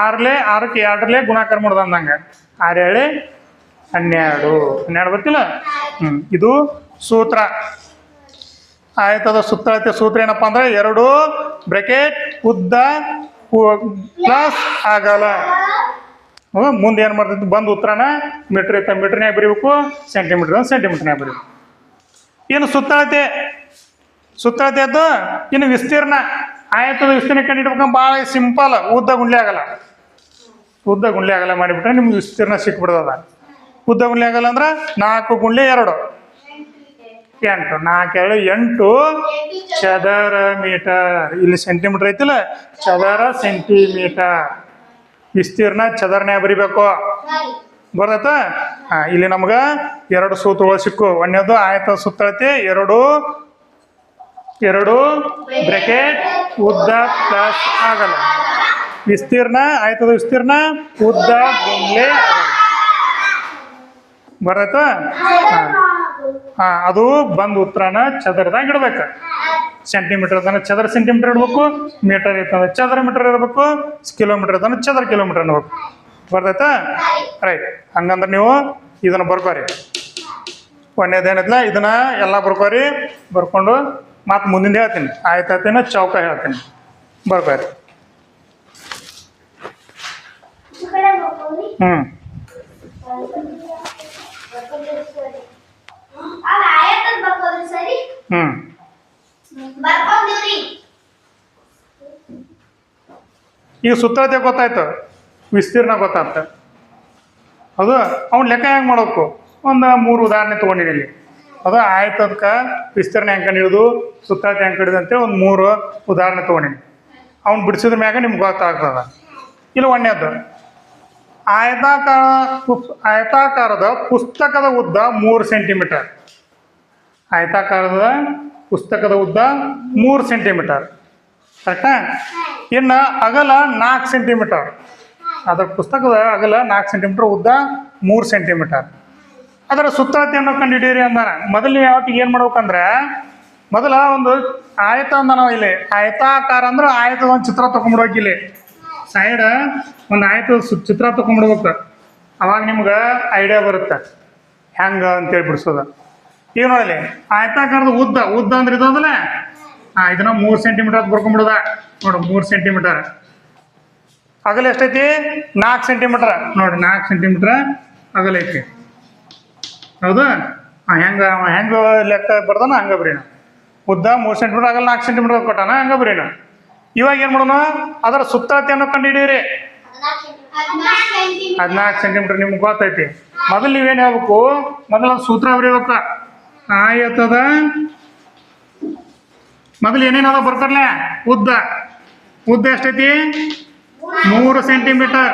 ಆರ್ಲೆ, ಆರಕ್ಕೆ ಎರಡರಲ್ಲೇ ಗುಣಾಕಾರ ಮಾಡೋದಂದಂಗ ಆರು ಹೇಳಿ ಹನ್ನೆರಡು. ಹನ್ನೆರಡು ಬರ್ತಿಲ್ಲ? ಹ್ಞೂ ಇದು ಸೂತ್ರ. ಆಯ್ತದ ಸುತ್ತ ಸೂತ್ರ ಏನಪ್ಪ ಅಂದ್ರೆ ಎರಡು ಬ್ರೆಕೆಟ್ ಉದ್ದ ಪ್ಲಸ್ ಆಗಲ್ಲ ಮುಂದೆ ಏನು ಮಾಡ್ತೈತಿ ಬಂದು ಉತ್ತರನ ಮೀಟ್ರ್ ಐತ. ಮೀಟ್ರ್ನ್ಯಾಗ ಬರೀಬೇಕು, ಸೆಂಟಿಮೀಟ್ರ್ ಸೆಂಟಿಮೀಟ್ರ್ನ್ಯಾಗ ಬರೀಬೇಕು. ಏನು ಸುತ್ತಳತೆ ಸುತ್ತಳತೆ ಅದು? ಇನ್ನು ವಿಸ್ತೀರ್ಣ ಆಯತದ ವಿಸ್ತೀರ್ಣ ಕಂಡಿಡ್ಬೇಕಂದ್ರೆ ಭಾಳ ಸಿಂಪಲ್, ಉದ್ದ ಗುಂಡ್ಲೆ ಆಗಲ್ಲ. ಉದ್ದ ಗುಂಡ್ಲೆ ಆಗಲ್ಲ ಮಾಡಿಬಿಟ್ರೆ ನಿಮ್ಗೆ ವಿಸ್ತೀರ್ಣ ಸಿಕ್ಬಿಡ್ತದ. ಉದ್ದ ಗುಂಡ್ಲಿ ಆಗಲ್ಲ ಅಂದ್ರೆ ನಾಲ್ಕು ಗುಂಡ್ಲಿ ಎರಡು. ಎಂಟು ನಾಲ್ಕೇಳು ಎಂಟು ಚದರ ಮೀಟರ್. ಇಲ್ಲಿ ಸೆಂಟಿಮೀಟರ್ ಐತಿಲ್ಲ, ಚದರ ಸೆಂಟಿಮೀಟರ್ ವಿಸ್ತೀರ್ಣ ಚದರನೇ ಬರಿಬೇಕು. ಬರ್ತೈತ? ಇಲ್ಲಿ ನಮ್ಗೆ ಎರಡು ಸೂತ್ರಗಳು ಸಿಕ್ಕು. ಒಂದೇದು ಆಯತ ಸುತ್ತಳತೆ, ಎರಡು ಎರಡು ಬ್ರೆಕೆಟ್, ಉದ್ದ ಪ್ಲಸ್ ಆಗಲ್ಲ. ವಿಸ್ತೀರ್ಣ, ಆಯ್ತದ ವಿಸ್ತೀರ್ಣ, ಉದ್ದ ಗುಂಗ್ಲೆ ಬರತ್ತ? ಹಾ. ಅದು ಬಂದು ಉತ್ತರನ ಚದರದಾಗ ಇಡ್ಬೇಕು. ಸೆಂಟಿಮೀಟರ್ ತನಕ ಚದರ ಸೆಂಟಿಮೀಟರ್ ಇಡ್ಬೇಕು ಮೀಟರ್ ಇರ್ತಂದ್ರೆ ಚದರ ಮೀಟರ್ ಇರ್ಬೇಕು, ಕಿಲೋಮೀಟರ್ ತನಕ ಚದರ ಕಿಲೋಮೀಟರ್ ಇರ್ಬೇಕು ಬರ್ತೈತಾ? ರೈಟ್ ಹಂಗಂದ್ರೆ ನೀವು ಇದನ್ನ ಬರ್ಕೋರಿ. ಒಂದೇದೇನಿದ್ಲ ಇದನ್ನ ಎಲ್ಲ ಬರ್ಕೋರಿ. ಬರ್ಕೊಂಡು ಮತ್ತೆ ಮುಂದಿನ ಹೇಳ್ತೀನಿ. ಆಯ್ತಾಯ್ತೇನ ಚೌಕ ಹೇಳ್ತೀನಿ. ಬರ್ಕೋರಿ. ಹ್ಞೂ ಹ್ಞೂ ಈಗ ಸುತ್ತಳತೆ ಗೊತ್ತಾಯ್ತು. ವಿಸ್ತೀರ್ಣ ಗೊತ್ತಾಯ್ತು ಅದು ಅವ್ನು ಲೆಕ್ಕ ಹೆಂಗೆ ಮಾಡಬೇಕು? ಒಂದು ಮೂರು ಉದಾಹರಣೆ ತೊಗೊಂಡಿನಿ ಇಲ್ಲಿ. ಅದು ಆಯ್ತದಕ್ಕೆ ವಿಸ್ತರಣೆ ಹೆಂಗೆ ಕಂಡಿಡಿದು ಸುತ್ತಳತೆ ಹೆಂಗೆ ಹಿಡಿದು ಅಂತೇಳಿ ಒಂದು ಮೂರು ಉದಾಹರಣೆ ತೊಗೊಂಡಿನಿ. ಅವ್ನು ಬಿಡಿಸಿದ ಮ್ಯಾಗ ನಿಮ್ಗೆ ಗೊತ್ತಾಗ್ತದ ಇಲ್ಲಿ ಒಂದೇದ್ದು ಆಯತಾಕಾರ ಆಯತಾಕಾರದ ಪುಸ್ತಕದ ಉದ್ದ ಮೂರು ಸೆಂಟಿಮೀಟರ್. ಆಯತಾಕಾರದ ಪುಸ್ತಕದ ಉದ್ದ ಮೂರು ಸೆಂಟಿಮೀಟರ್. ಕರೆಕ್ಟಾ? ಇನ್ನು ಅಗಲ ನಾಲ್ಕು ಸೆಂಟಿಮೀಟರ್. ಅದರ ಪುಸ್ತಕದ ಅಗಲ ನಾಲ್ಕು ಸೆಂಟಿಮೀಟರ್ ಉದ್ದ ಮೂರು ಸೆಂಟಿಮೀಟರ್ ಅದರ ಸುತ್ತಳತೆಯನ್ನು ಕಂಡುಹಿಡಿಯಿರಿ ಅಂದಾನ. ಮೊದಲು ಯಾವತ್ತಿಗೆ ಏನು ಮಾಡ್ಬೇಕಂದ್ರೆ, ಮೊದಲ ಒಂದು ಆಯತ ಅಂದ ನಾವು ಇಲ್ಲಿ. ಆಯತಾಕಾರ ಅಂದ್ರೆ ಆಯತದ ಒಂದು ಚಿತ್ರ ತೊಗೊಂಡ್ಬಿಡ್ಬೇಕು ಇಲ್ಲಿ. ಸೈಡ್ ಒಂದು ಆಯತದ ಚಿತ್ರ ತೊಗೊಂಡ್ಬಿಡ್ಬೇಕು ಅವಾಗ ನಿಮ್ಗೆ ಐಡಿಯಾ ಬರುತ್ತೆ. ಹೆಂಗೆ ಅಂತೇಳಿ ಬಿಡಿಸೋದು. ಈಗ ನೋಡಲಿ ಆಯತಾಕಾರದ ಉದ್ದ ಉದ್ದ ಅಂದ್ರೆ ಇದಲ್ಲ ಇದನ್ನ ಮೂರು ಸೆಂಟಿಮೀಟರ್ ಬರ್ಕೊಂಡ್ಬಿಡೋದ. ನೋಡು, ಮೂರು ಸೆಂಟಿಮೀಟರ್ ಅಗಲ ಎಷ್ಟೈತಿ? ನಾಲ್ಕು ಸೆಂಟಿಮೀಟ್ರ್ ನೋಡಿ, ನಾಲ್ಕು ಸೆಂಟಿಮೀಟ್ರ್ ಅಗಲ ಐತಿ. ಹೌದಾ? ಹೆಂಗ, ಹೆಂಗೆ ಲೆಕ್ಕ ಬರ್ದಾನ, ಹಂಗೆ ಬರೀಣ ಉದ್ದ ಮೂರು ಸೆಂಟಿಮೀಟ್ರ್ ಆಗಲ್ಲ ನಾಲ್ಕು ಸೆಂಟಿಮೀಟರ್ ಕೊಟ್ಟಾನ, ಹಂಗೆ ಬರೀಣ ಇವಾಗ ಏನು ಮಾಡೋಣ? ಅದರ ಸುತ್ತಳತೆಯನ್ನು ಕಂಡುಹಿಡಿಯಿರಿ. ಹದಿನಾಲ್ಕು ಸೆಂಟಿಮೀಟರ್ ನಿಮ್ಗೆ ಗೊತ್ತೈತಿ. ಮೊದಲು ನೀವೇನು ಹೇಳ್ಬೇಕು? ಮೊದಲು ಸೂತ್ರ ಬರೀಬೇಕ. ಆಯತದ. ಮೊದಲು ಏನೇನದ ಬರ್ತಾರಲ್ಲ ಉದ್ದ. ಉದ್ದ ಎಷ್ಟೈತಿ? ಮೂರು ಸೆಂಟಿಮೀಟರ್.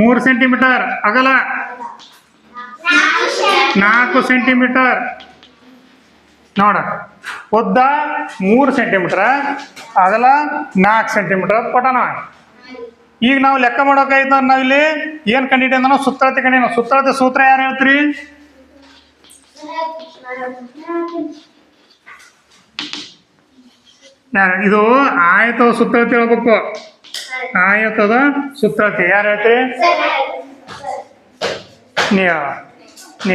ಮೂರು ಸೆಂಟಿಮೀಟರ್. ಅಗಲ. ನಾಲ್ಕು ಸೆಂಟಿಮೀಟರ್. ನೋಡ. ಉದ್ದ ಮೂರು ಸೆಂಟಿಮೀಟರ್. ಅಗಲ ನಾಲ್ಕು ಸೆಂಟಿಮೀಟರ್. ಕೊಟ್ಟಾನ ಈಗ ನಾವು ಲೆಕ್ಕ ಮಾಡೋಕಾಯ್ತು ನಾವಿಲ್ಲಿ ಏನು ಕಂಡಿಡಿ ಅಂದ್ರೆ ಸುತ್ರತೆ ಸುತ್ತಳತೆ ಕಂಡಿ ನಾವು ಸುತ್ತಳತೆ ಸೂತ್ರ ಯಾರು ಹೇಳ್ತೀರಿ? ಇದು ಆಯತದ ಸುತ್ತಳತೆ ಹೇಳ್ಬೇಕು ಆಯತದ ಸುತ್ತಳತೆ ಯಾರು ಹೇಳ್ತೀರಿ? ನೀ ನಿಯ. ನೀ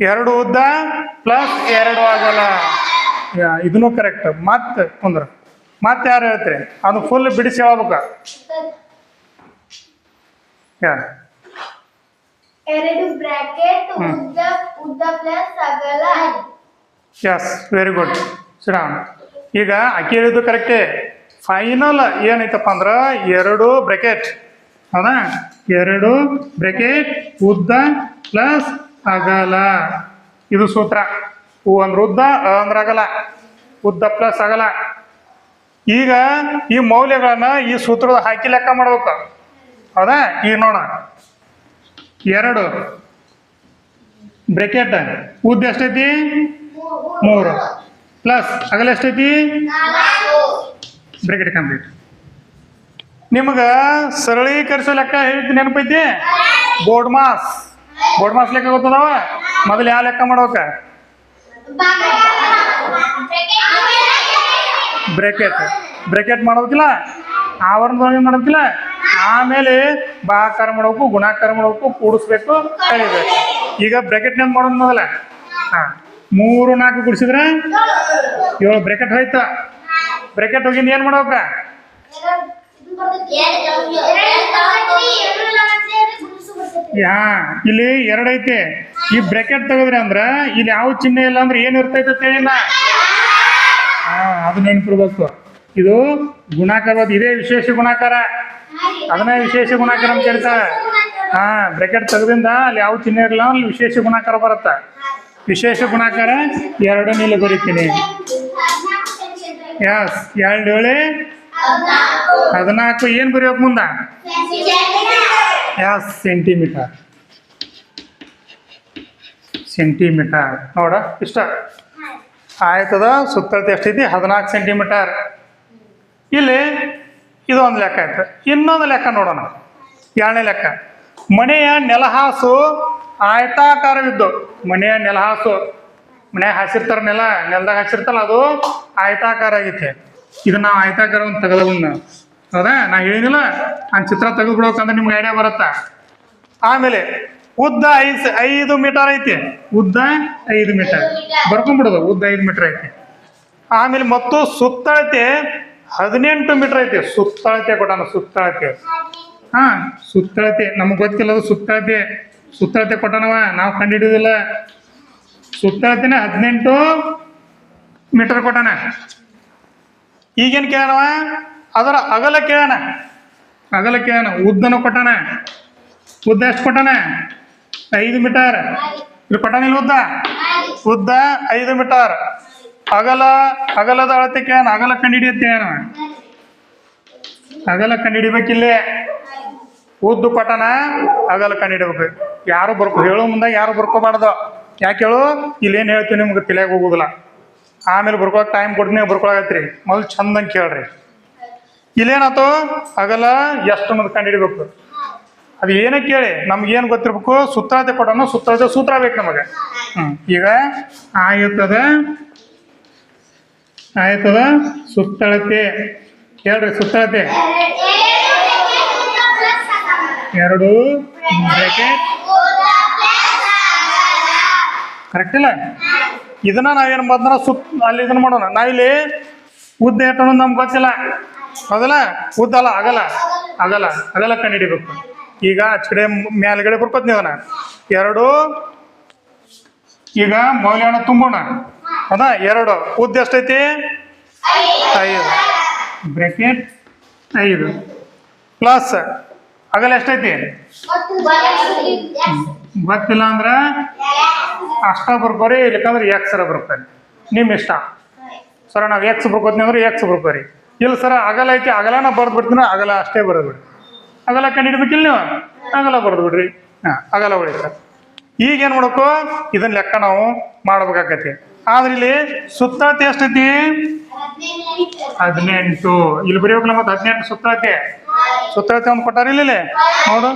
ಎರಡು ಉದ್ದ. ಪ್ಲಸ್ ಎರಡು ಆಗಲ್ಲ. ಇದನ್ನು ಕರೆಕ್ಟ್ ಮತ್ತೆ ಕುಂದ್ರ. ಮತ್ತೆ ಯಾರು ಹೇಳ್ತೀರಿ? ಅದು ಫುಲ್ ಬಿಡಿಸಿ ಹೇಳ್ಬೇಕು? ಯಾ. ಎರಡು ಬ್ರಾಕೆಟ್ ಉದ್ದ ಉದ್ದ ಪ್ಲಸ್ ಅಗಲ ಎಸ್ ವೆರಿ ಗುಡ್ ಶ್ರೀರಾಮ್ ಈಗ ಅಕ್ಕಿ ಹೇಳಿದ್ದು ಕರೆಕ್ಟೇ ಫೈನಲ್ ಏನೈತಪ್ಪ ಅಂದ್ರೆ ಎರಡು ಬ್ರೆಕೆಟ್ ಹೌದಾ? ಎರಡು ಬ್ರೆಕೆಟ್ ಉದ್ದ ಪ್ಲಸ್ ಅಗಲ. ಇದು ಸೂತ್ರ. ಹೂ ಅಂದ್ರೆ ಉದ್ದ ಅಂದ್ರೆ ಅಗಲ. ಉದ್ದ ಪ್ಲಸ್ ಅಗಲ. ಈಗ ಈ ಮೌಲ್ಯಗಳನ್ನ ಈ ಸೂತ್ರದ ಹಾಕಿ ಲೆಕ್ಕ ಮಾಡ್ಬೇಕು. ಹೌದಾ? ಈಗ ನೋಡ ಎರಡು. ಬ್ರೆಕೆಟ್ ಉದ್ದ ಎಷ್ಟೈತಿ? ಮೂರು. ಪ್ಲಸ್ ಅಗಲ ಎಷ್ಟೈತಿ? ಬ್ರೇಕೆಟ್ ಕಂಪ್ಲೀಟ್ ನಿಮ್ಗೆ ಸರಳೀಕರಿಸೋ ಲೆಕ್ಕ ಹೇಳಿದ್ದು ನೆನಪೈತಿ ಬೋರ್ಡ್ ಮಾಸ್ ಬೋರ್ಡ್ ಮಾಸ್ ಲೆಕ್ಕ ಗೊತ್ತದವ? ಮೊದಲು ಯಾವ ಲೆಕ್ಕ ಮಾಡೋಕ ಬ್ರೇಕೆಟ್ ಬ್ರೇಕೆಟ್ ಮಾಡೋಕಿಲ್ಲ ಆವರಣ ಮಾಡೋಕಿಲ್ಲ ಆಮೇಲೆ ಬಾಕಾರ ಮಾಡೋಕು ಗುಣಾಕಾರ ಮಾಡ್ಬೇಕು, ಕೂಡಿಸ್ಬೇಕು ಕಳಿಬೇಕು ಈಗ ಬ್ರೇಕೆಟ್ ನೆನ್ ಮಾಡೋದು ಮೊದಲ. ಹಾಂ. ಮೂರು ನಾಲ್ಕು ಗುಡಿಸಿದ್ರೆ? ಏಳು ಬ್ರೆಕೆಟ್ ಹೋಯ್ತ. ಬ್ರೆಕೆಟ್ ಹೋಗಿಂದ ಏನು ಮಾಡ್ಬೇಕ ಯಾ, ಇಲ್ಲಿ ಎರಡು ಐತೆ. ಈ ಬ್ರೆಕೆಟ್ ತೆಗೆದ್ರಿ ಅಂದ್ರ ಇಲ್ಲಿ ಯಾವ ಚಿಹ್ನೆ ಇಲ್ಲ ಅಂದ್ರೆ ಏನು ಇರ್ತೈತೆ ಅಂತ ಅದನ್ನ ಹಾ, ಅದು ನೆನ್ಪಿರ್ಬೇಕು ಇದು ಗುಣಾಕಾರ. ಇದೇ ವಿಶೇಷ ಗುಣಾಕಾರ. ಅದನ್ನೇ ವಿಶೇಷ ಗುಣಾಕಾರ ಅಂತ ಹೇಳ್ತಾರೆ. ಹಾ ಬ್ರೆಕೆಟ್ ತೆಗೆದಿಂದ ಅಲ್ಲಿ ಯಾವ ಚಿಹ್ನೆ ಇರಲ್ಲ ಅಲ್ಲಿ ವಿಶೇಷ ಗುಣಾಕಾರ ಬರುತ್ತೆ. ವಿಶೇಷ ಗುಣಾಕಾರ ಎರಡು ನೀಲಿ ಬರೀತೀನಿ ಎಸ್ ಎರಡು ಏಳೆ. ಹದಿನಾಲ್ಕು. ಏನು ಬರೆಯೋಕೆ ಮುಂದ? ಎಸ್ ಸೆಂಟಿಮೀಟರ್ ಸೆಂಟಿಮೀಟರ್ ನೋಡ, ಇಷ್ಟ? ಆಯ್ತದ? ಸುತ್ತಳತೆ ಎಷ್ಟೈತಿ ಹದಿನಾಲ್ಕು ಸೆಂಟಿಮೀಟರ್ ಇಲ್ಲಿ ಇದೊಂದು ಲೆಕ್ಕ ಆಯ್ತು ಇನ್ನೊಂದು ಲೆಕ್ಕ ನೋಡೋಣ. ಎರಡನೇ ಲೆಕ್ಕ. ಮನೆಯ ನೆಲಹಾಸು ಆಯತಾಕಾರವಿದ್ದು. ಮನೆಯ ನೆಲಹಾಸು ಮನೆ ಹಾಸಿರ್ತಾರ ನೆಲ, ನೆಲದಾಗ ಹಾಸಿರ್ತಲ್ಲ ಅದು ಆಯತಾಕಾರ ಆಗೈತೆ. ಇದು ನಾವು ಆಯತಾಕಾರ ಒಂದು ತೆಗೆದವನ್ನ ಹೌದಾ? ನಾ ಹೇಳಿನಿಲ್ಲ? ಆ ಚಿತ್ರ ತೆಗೆದು ಬಿಡ್ಬೇಕಂದ್ರೆ ನಿಮ್ಗೆ ಐಡಿಯಾ ಬರುತ್ತಾ? ಆಮೇಲೆ ಉದ್ದ ಐಸ್ ಐದು ಮೀಟರ್ ಐತಿ. ಉದ್ದ ಐದು ಮೀಟರ್. ಬರ್ಕೊಂಡ್ಬಿಡೋದು, ಉದ್ದ ಐದು ಮೀಟರ್ ಐತಿ. ಆಮೇಲೆ ಮತ್ತು ಸುತ್ತಳತೆ ಹದಿನೆಂಟು ಮೀಟರ್ ಐತಿ. ಸುತ್ತಳತೆ ಕೊಡೋಣ ಸುತ್ತಳತೆ. ಹಾ, ಸುತ್ತಳತೆ. ನಮ್ಗೆ ಗೊತ್ತಿಲ್ಲ ಸುತ್ತಳತೆ. ಸುತ್ತಳತೆ ಕೊಟ್ಟಾನವ, ನಾವು ಕಂಡುಹಿಡಿಯೋದಿಲ್ಲ ಸುತ್ತಳತೆನ ಹದಿನೆಂಟು ಮೀಟರ್ ಕೊಟ್ಟಾನ. ಈಗೇನು ಕೇಳೋಣ ಅದರ ಅಗಲ ಕೇಳೋಣ. ಅಗಲ ಕೇಳೋಣ. ಉದ್ದನ ಕೊಟ್ಟಣ ಉದ್ದ ಎಷ್ಟು ಕೊಟ್ಟಣ ಐದು ಮೀಟರ್. ಇಲ್ಲಿ ಕೊಟ್ಟಾನ ಇಲ್ಲಿ ಉದ್ದ? ಉದ್ದ ಐದು ಮೀಟರ್. ಅಗಲ, ಅಗಲದ ಅಳತೆ ಕೇಳೋಣ. ಅಗಲ ಕಂಡು ಹಿಡಿಯುತ್ತೆ ಅಗಲ ಕಂಡಿಡಿಬೇಕಿಲ್ಲೇ. ಉದ್ದು ಪಟನ ಅಗಲ ಕಂಡಿಡಬೇಕು ಯಾರು ಬರ್ಕೊ ಹೇಳೋ ಮುಂದೆ ಯಾರು ಬರ್ಕೋಬಾರ್ದು. ಯಾಕೆ ಹೇಳು? ಇಲ್ಲೇನು ಹೇಳ್ತೀವಿ ನಿಮ್ಗೆ ತಿಳಿಯಾಗ ಹೋಗುದಿಲ್ಲ. ಆಮೇಲೆ ಬರ್ಕೊಳಕ್ ಟೈಮ್ ಕೊಡ್ತೀನಿ, ಬರ್ಕೊಳಕತ್ರಿ. ಮೊದಲು ಚಂದಂಗೆ ಕೇಳ್ರಿ. ಇಲ್ಲೇನಾತು? ಅಗಲ ಎಷ್ಟು ಅನ್ನೋದು ಕಂಡಿಡಬೇಕು ಅದು ಏನೇ ಕೇಳಿ ನಮ್ಗೇನು ಗೊತ್ತಿರ್ಬೇಕು? ಸುತ್ತಳತೆ ಕೊಡೋಣ ಸುತ್ತಳತೆ ಸೂತ್ರ ಬೇಕು ನಮಗೆ. ಈಗ ಆಯುತ್ತದ ಆಯ್ತದ. ಸುತ್ತಳತೆ. ಹೇಳ್ರಿ ಸುತ್ತಳತೆ. ಎರಡು ಬ್ರಾಕೆಟ್. ಕರೆಕ್ಟ್ ಇಲ್ಲ? ಇದನ್ನ ನಾವೇನು ಬಂದ್ರೆ ಸುತ್ತ ಅಲ್ಲಿ ಇದನ್ನ ಮಾಡೋಣ. ನಾವಿಲ್ಲಿ ಉದ್ದ ಏಟು ನಮ್ಗೆ ಗೊತ್ತಿಲ್ಲ. ಹೌದಲ್ಲ? ಉದ್ದ ಅಲ್ಲ, ಆಗಲ್ಲ. ಆಗಲ್ಲ. ಅಗಲ ಕಂಡಿಡಿಬೇಕು ಈಗ ಅಚ್ಚಡೆ ಮೇಲ್ಗಡೆ ಬರ್ಕೋತೀನಿ ಅದನ್ನ. ಎರಡು. ಈಗ ಮೌಲ್ಯನ ತುಂಬೋಣ. ಹೌದಾ? ಎರಡು. ಉದ್ದ ಎಷ್ಟೈತಿ? ಐದು. ಬ್ರೆಕೆಟ್ ಐದು. ಪ್ಲಸ್ ಅಗಲ ಎಷ್ಟೈತಿ? ಗೊತ್ತಿಲ್ಲ ಅಂದ್ರ ಅಷ್ಟ ಬರ್ಕೋರಿ ಇಲ್ಲಕಂದ್ರೆ ಎಕ್ಸ್ ಬರ್ಕೋರಿ ನಿಮ್ಮ ಇಷ್ಟ. ಸರ, ನಾವು ಎಕ್ಸ್ ಬರ್ಕೋತೀನಿ ಅಂದ್ರೆ ಎಕ್ಸ್ ಬರ್ಕೋರಿ ಇಲ್ಲ ಸರ ಅಗಲ ಐತಿ ಅಗಲನ ಬರ್ದು ಬಿಡ್ತೀನಿ ಅಗಲ ಅಷ್ಟೇ ಬರೋದು ಬಿಡಿ ಅಗಲ ಕಂಡಿಡ್ಬೇಕಿಲ್ಲ ನೀವು? ಅಗಲ ಬರ್ದು ಬಿಡ್ರಿ ಹಾಂ ಅಗಲ ಹೊಡಿ ಸರ್. ಈಗ ಮಾಡಬೇಕು? ಮಾಡ್ಬೇಕು ಇದನ್ನ ಲೆಕ್ಕ ನಾವು ಮಾಡ್ಬೇಕಾಕತಿ. ಆದ್ರೆ ಇಲ್ಲಿ ಸುತ್ತಾತಿ ಎಷ್ಟೈತಿ ಹದಿನೆಂಟು. ಇಲ್ಲಿ ಬರೀಬೇಕಲ್ಲ ಮತ್ತೆ ಹದಿನೆಂಟು ಸುತ್ತಳತೆ ಸುತ್ತಳತೆ ಒಂದು ಕೊಟ್ಟಾರ ಇಲ್ಲಿ ನೋಡು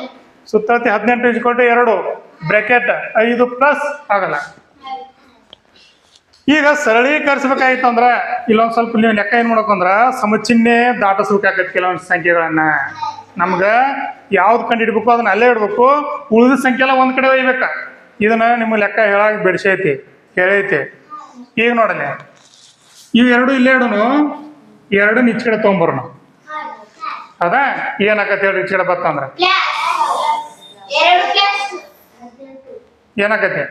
ಸುತ್ತಳತೆ ಹದಿನೆಂಟು ಇಸ್ಕೊಟ್ಟು ಎರಡು. ಬ್ರ್ಯಾಕೆಟ್ ಐದು ಪ್ಲಸ್ ಆಗಲ್ಲ. ಈಗ ಸರಳೀಕರಿಸ್ಬೇಕಾಗಿತ್ತು ಅಂದ್ರೆ ಇಲ್ಲೊಂದು ಸ್ವಲ್ಪ ನೀವು ಲೆಕ್ಕ ಏನು ಮಾಡ್ಬೇಕಂದ್ರ ಸಮಚಿಹ್ನೆ ದಾಟಿಸ್ಬೇಕಾಗತ್ತೆ ಕೆಲವೊಂದು ಸಂಖ್ಯೆಗಳನ್ನ. ನಮ್ಗೆ ಯಾವ್ದು ಕಂಡು ಹಿಡ್ಬೇಕು ಅದನ್ನ ಅಲ್ಲೇ ಇಡ್ಬೇಕು. ಉಳಿದ ಸಂಖ್ಯೆ ಎಲ್ಲ ಒಂದು ಕಡೆ ಒಯ್ಬೇಕು ಇದನ್ನ ನಿಮ್ಮ ಲೆಕ್ಕ ಹೇಳಾಗ ಬೆಡ್ಸೈತಿ, ಹೇಳೈತಿ. ಈಗ ನೋಡಲೆ? ಇವೆರಡು ಇಲ್ಲೇ ಇಡೋನು, ಎರಡು ಈಚೆ ಕಡೆ ತೊಗೊಂಬರೋಣ. ಅದಾ? ಏನಾಗತ್ತೆ ಹೇಳಿ ಈಚೆ ಕಡೆ ಬತ್ತಂದ್ರೆ ಏನಾಕತ್ತೆ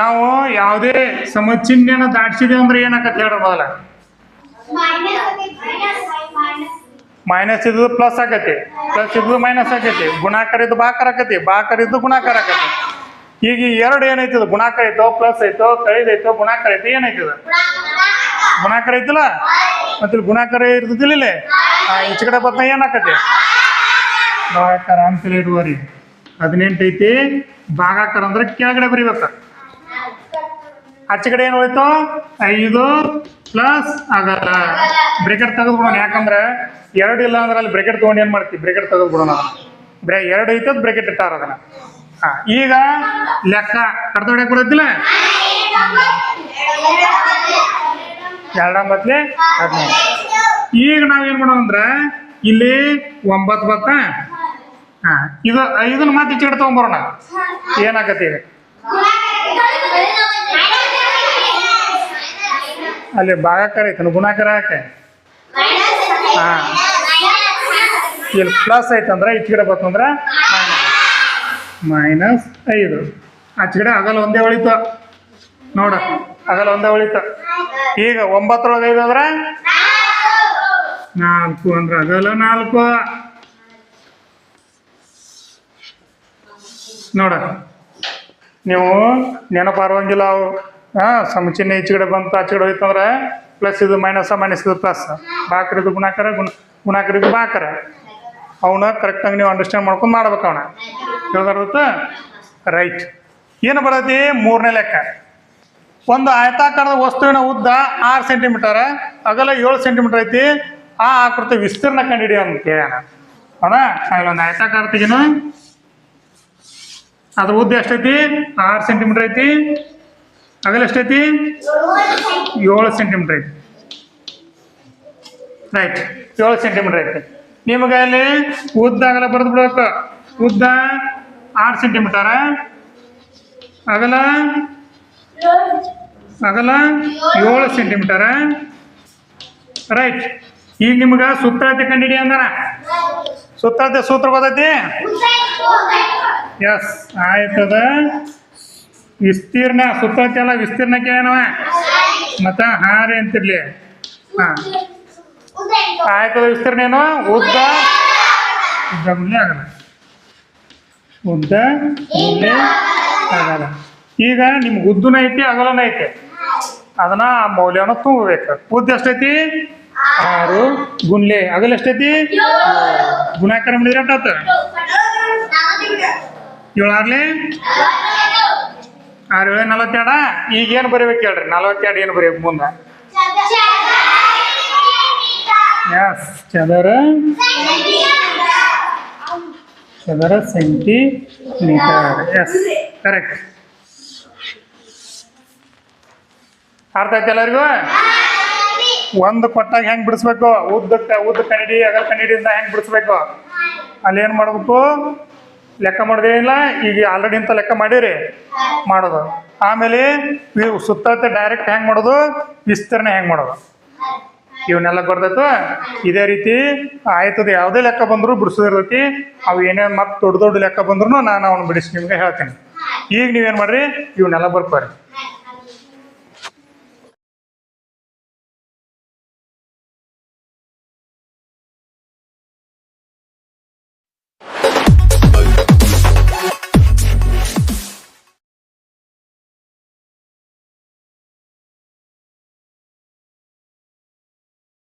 ನಾವು ಯಾವುದೇ ಸಮಚಿಹ್ನೆನ ದಾಟಿಸಿದೇವೆ ಅಂದ್ರೆ ಏನಾಕತ್ತೆ ಹೇಳ್ರಿ ಮೊದಲ. ಮೈನಸ್ ಇದ್ದು ಪ್ಲಸ್ ಆಕತಿ ಪ್ಲಸ್ ಇದ್ದು ಮೈನಸ್ ಆಕತಿ ಗುಣಾಕಾರ ಇದ್ದು ಬಾಕಾರ ಆಕತಿ ಬಾಕಾರ ಇದ್ದು ಗುಣಾಕಾರ ಆಕತಿ ಈಗ ಈ ಎರಡು ಏನೈತಿ ಇದು ಐತೋ, ಪ್ಲಸ್ ಐತೋ ಕಳಿದೈತೋ ಗುಣಾಕಾರ ಐತೋ, ಏನೈತಿ ಇದು ಗುಣಾಕಾರ ಐತಿಲ್ಲ? ಮತ್ತೆ ಗುಣಾಕಾರ ಇರ್ತದಿಲ್ಲ ಇಲ್ಲಿ? ಈಚೆ ಕಡೆ ಬತ್ತ ಏನಾಕತಿ? ಭಾಗಾಕಾರ ಅಂತೇಳಿ ಇಡುವರಿ ಹದಿನೆಂಟು ಐತಿ. ಭಾಗಾಕಾರ ಅಂದ್ರೆ ಕೆಳಗಡೆ ಬರಿಬೇಕು. ಆಚೆ ಕಡೆ ಏನು ಹೋಯ್ತು? ಐದು ಪ್ಲಸ್ ಆಗಲ್ಲ. ಬ್ರೇಕೆಟ್ ತೆಗೆದ್ಬಿಡೋಣ. ಯಾಕಂದ್ರೆ ಎರಡು ಇಲ್ಲ ಅಂದ್ರೆ ಅಲ್ಲಿ ಬ್ರೇಕೆಟ್ ತೊಗೊಂಡು ಏನು ಮಾಡ್ತೀವಿ ಬ್ರೇಕೆಟ್ ತೆಗೆದ್ಬಿಡೋಣ ಬ್ರೇ, ಎರಡು ಐತದ್ ಬ್ರೇಕೆಟ್ ಇಟ್ಟಾರ ಅದನ್ನ. ಈಗ ಲೆಕ್ಕ. ಕಡ್ತ ಹೊಡ್ಯಕ್ ಬರುತ್ತಿಲ್ಲ? ಎರಡ ಬತ್ಲೆ ಹದಿನೈದು. ಈಗ ನಾವೇನ್ ಮಾಡೋಣ ಅಂದ್ರೆ, ಇಲ್ಲಿ ಒಂಬತ್ತು ಬತ್ತ. ಇದು ಇದನ್ನ ಮತ್ತೆ ಕಡೆ ತೊಗೊಂಬರೋಣ. ಏನಾಗತ್ತೆ ಈಗ? ಅಲ್ಲಿ ಭಾಗಾಕಾರ ಐತನ? ಗುಣಾಕಾರ ಹಾಕೆ ಹಾ. ಇಲ್ಲಿ ಪ್ಲಸ್ ಐತಂದ್ರೆ ಈಚೆ ಕಡೆ ಬರ್ತಂದ್ರೆ ಮೈನಸ್ ಐದು. ಆಚೆ ಕಡೆ ಅಗಲ ಒಂದೇ ಉಳಿತ ನೋಡ, ಅಗಲ ಒಂದೇ ಉಳಿತ ಈಗ ಒಂಬತ್ತರೊಳಗೆ ಐದು ಅಂದ್ರೆ ನಾಲ್ಕು ಅಂದ್ರೆ ಅಗಲ ನಾಲ್ಕು. ನೋಡ, ನೀವು ನೆನಪಾರುವಂಗಿಲ್ಲ ಅವು. ಹಾಂ ಸಮಚಿನ್ನ ಈಚೆಗಡೆ ಬಂತು ಆಚೆ ಕಡೆ ಹೋಯ್ತು ಅಂದ್ರೆ ಪ್ಲಸ್ ಇದು ಮೈನಸ್ ಮೈನಸ್ ಇದು ಪ್ಲಸ್ ಬಾಕರಿದು ಗುಣಾಕಾರ, ಗುಣ ಗುಣಾಕರಿದು ಬಾಕರ ಅವನ್ನ ಕರೆಕ್ಟಾಗಿ ನೀವು ಅಂಡರ್ಸ್ಟ್ಯಾಂಡ್ ಮಾಡ್ಕೊಂಡು ಮಾಡ್ಬೇಕು ಅವನ ತಿಳಿದಾರ್ದತ್ತ ರೈಟ್ ಏನು ಬರತಿ ಮೂರನೇ ಲೆಕ್ಕ. ಒಂದು ಆಯತಾಕಾರದ ವಸ್ತುವಿನ ಉದ್ದ ಆರು ಸೆಂಟಿಮೀಟರ್ ಅಗಲ ಏಳು ಸೆಂಟಿಮೀಟರ್ ಐತಿ. ಆ ಆಕೃತಿ ವಿಸ್ತೀರ್ಣ ಕಂಡಿಡಿ ಅಂತ ಕೇಳೋಣ ಹೌದಾ? ಇಲ್ಲೊಂದು ಆಯತಾಕಾರ ತೆಗಿನ? ಅದ್ರ ಉದ್ದ ಎಷ್ಟೈತಿ? ಆರು ಸೆಂಟಿಮೀಟರ್ ಐತಿ. ಅಗಲ ಎಷ್ಟೈತಿ? ಏಳು ಸೆಂಟಿಮೀಟರ್ ಐತಿ. ರೈಟ್ ಏಳು ಸೆಂಟಿಮೀಟರ್ ಐತಿ. ನಿಮಗೆ ಅಲ್ಲಿ ಉದ್ದ ಅಗಲ ಬರೆದು ಬಿಡಬೇಕು ಉದ್ದ ಆರು ಸೆಂಟಿಮೀಟರ ಅಗಲ? ಅಗಲ? ಏಳು ಸೆಂಟಿಮೀಟರ್ ರೈಟ್ ಈಗ ನಿಮ್ಗೆ ಸುತ್ತಳತೆ ಕಂಡಿಡಿ ಅಂದಣ ಸುತ್ತಳತೆ ಸೂತ್ರ ಗೊತ್ತೈತಿ? ಎಸ್ ಆಯ್ತದ. ವಿಸ್ತೀರ್ಣ ಸುತ್ತಳತೆ ಅಲ್ಲ ವಿಸ್ತೀರ್ಣ ಕೇಳನವ ಮತ್ತು ಹಾರಿ ಅಂತಿರ್ಲಿ. ಹಾಂ. ಆಯ್ತದ ವಿಸ್ತೀರ್ಣ ಏನು? ಉದ್ದ? ಉದ್ದ ಆಗಲ್ಲ ಉದ್ದ ಮುಂದೆ ಅಗಲ ಈಗ ನಿಮ್ಗೆ ಉದ್ದನ ಐತಿ ಅಗಲನ ಐತಿ. ಅದನ್ನ ಆ ಮೌಲ್ಯನ ತುಂಬಬೇಕು. ಉದ್ದ ಎಷ್ಟೈತಿ? ಆರು. ಗುಣ್ಲೆ ಅಗಲ ಎಷ್ಟೈತಿ? ಗುಣಾಕಾರ ಮಾಡಿದ್ರೆ ಎಷ್ಟಾತ ಏಳು ಆರ್ಲಿ ಆರು ಏಳು ನಲವತ್ತೆರಡ? ಈಗ ಏನು ಬರೀಬೇಕು ಹೇಳ್ರಿ. ನಲವತ್ತೆರಡು ಏನು ಬರೀಬೇಕು ಮುಂದೆ? ಎಸ್ ಚದರ. ಚದರ ಸೆಂಟಿಮೀಟರ್ ಎಸ್ ಕರೆಕ್ಟ್ ಅರ್ಥ ಆಯ್ತು ಎಲ್ಲರಿಗೂ? ಒಂದು ಕೊಟ್ಟಾಗ ಹೆಂಗ್ ಬಿಡಿಸ್ಬೇಕು? ಉದ್ದಕ್ಕೆ, ಉದ್ದ ಕನ್ನಡಿ, ಅಗಲ ಕನ್ನಡಿಯಿಂದ ಹೆಂಗ್ ಬಿಡಿಸ್ಬೇಕು? ಅಲ್ಲಿ ಏನು ಮಾಡ್ಬೇಕು? ಲೆಕ್ಕ ಮಾಡೋದೇನಿಲ್ಲ? ಈಗ ಆಲ್ರೆಡಿ ಇಂಥ ಲೆಕ್ಕ ಮಾಡಿರಿ. ಮಾಡೋದು. ಆಮೇಲೆ ಸುತ್ತ ಡೈರೆಕ್ಟ್ ಹೆಂಗ್ ಮಾಡೋದು? ವಿಸ್ತರಣೆ ಹೆಂಗ್ ಮಾಡೋದು? ಇವನ್ನೆಲ್ಲ ಬರ್ದೈತು ಇದೇ ರೀತಿ ಆಯ್ತದ. ಯಾವುದೇ ಲೆಕ್ಕ ಬಂದರೂ ಬಿಡಿಸೋದಿರ್ತೈತಿ. ಅವು ಏನೇ ಮತ್ತೆ ದೊಡ್ಡ ದೊಡ್ಡ ಲೆಕ್ಕ ಬಂದ್ರು ನಾನು ಅವ್ನು ಬಿಡಿಸಿ ನಿಮ್ಗೆ ಹೇಳ್ತೀನಿ. ಈಗ ನೀವೇನು ಮಾಡ್ರಿ? ಇವನ್ನೆಲ್ಲ ಬರ್ಕೋರಿ.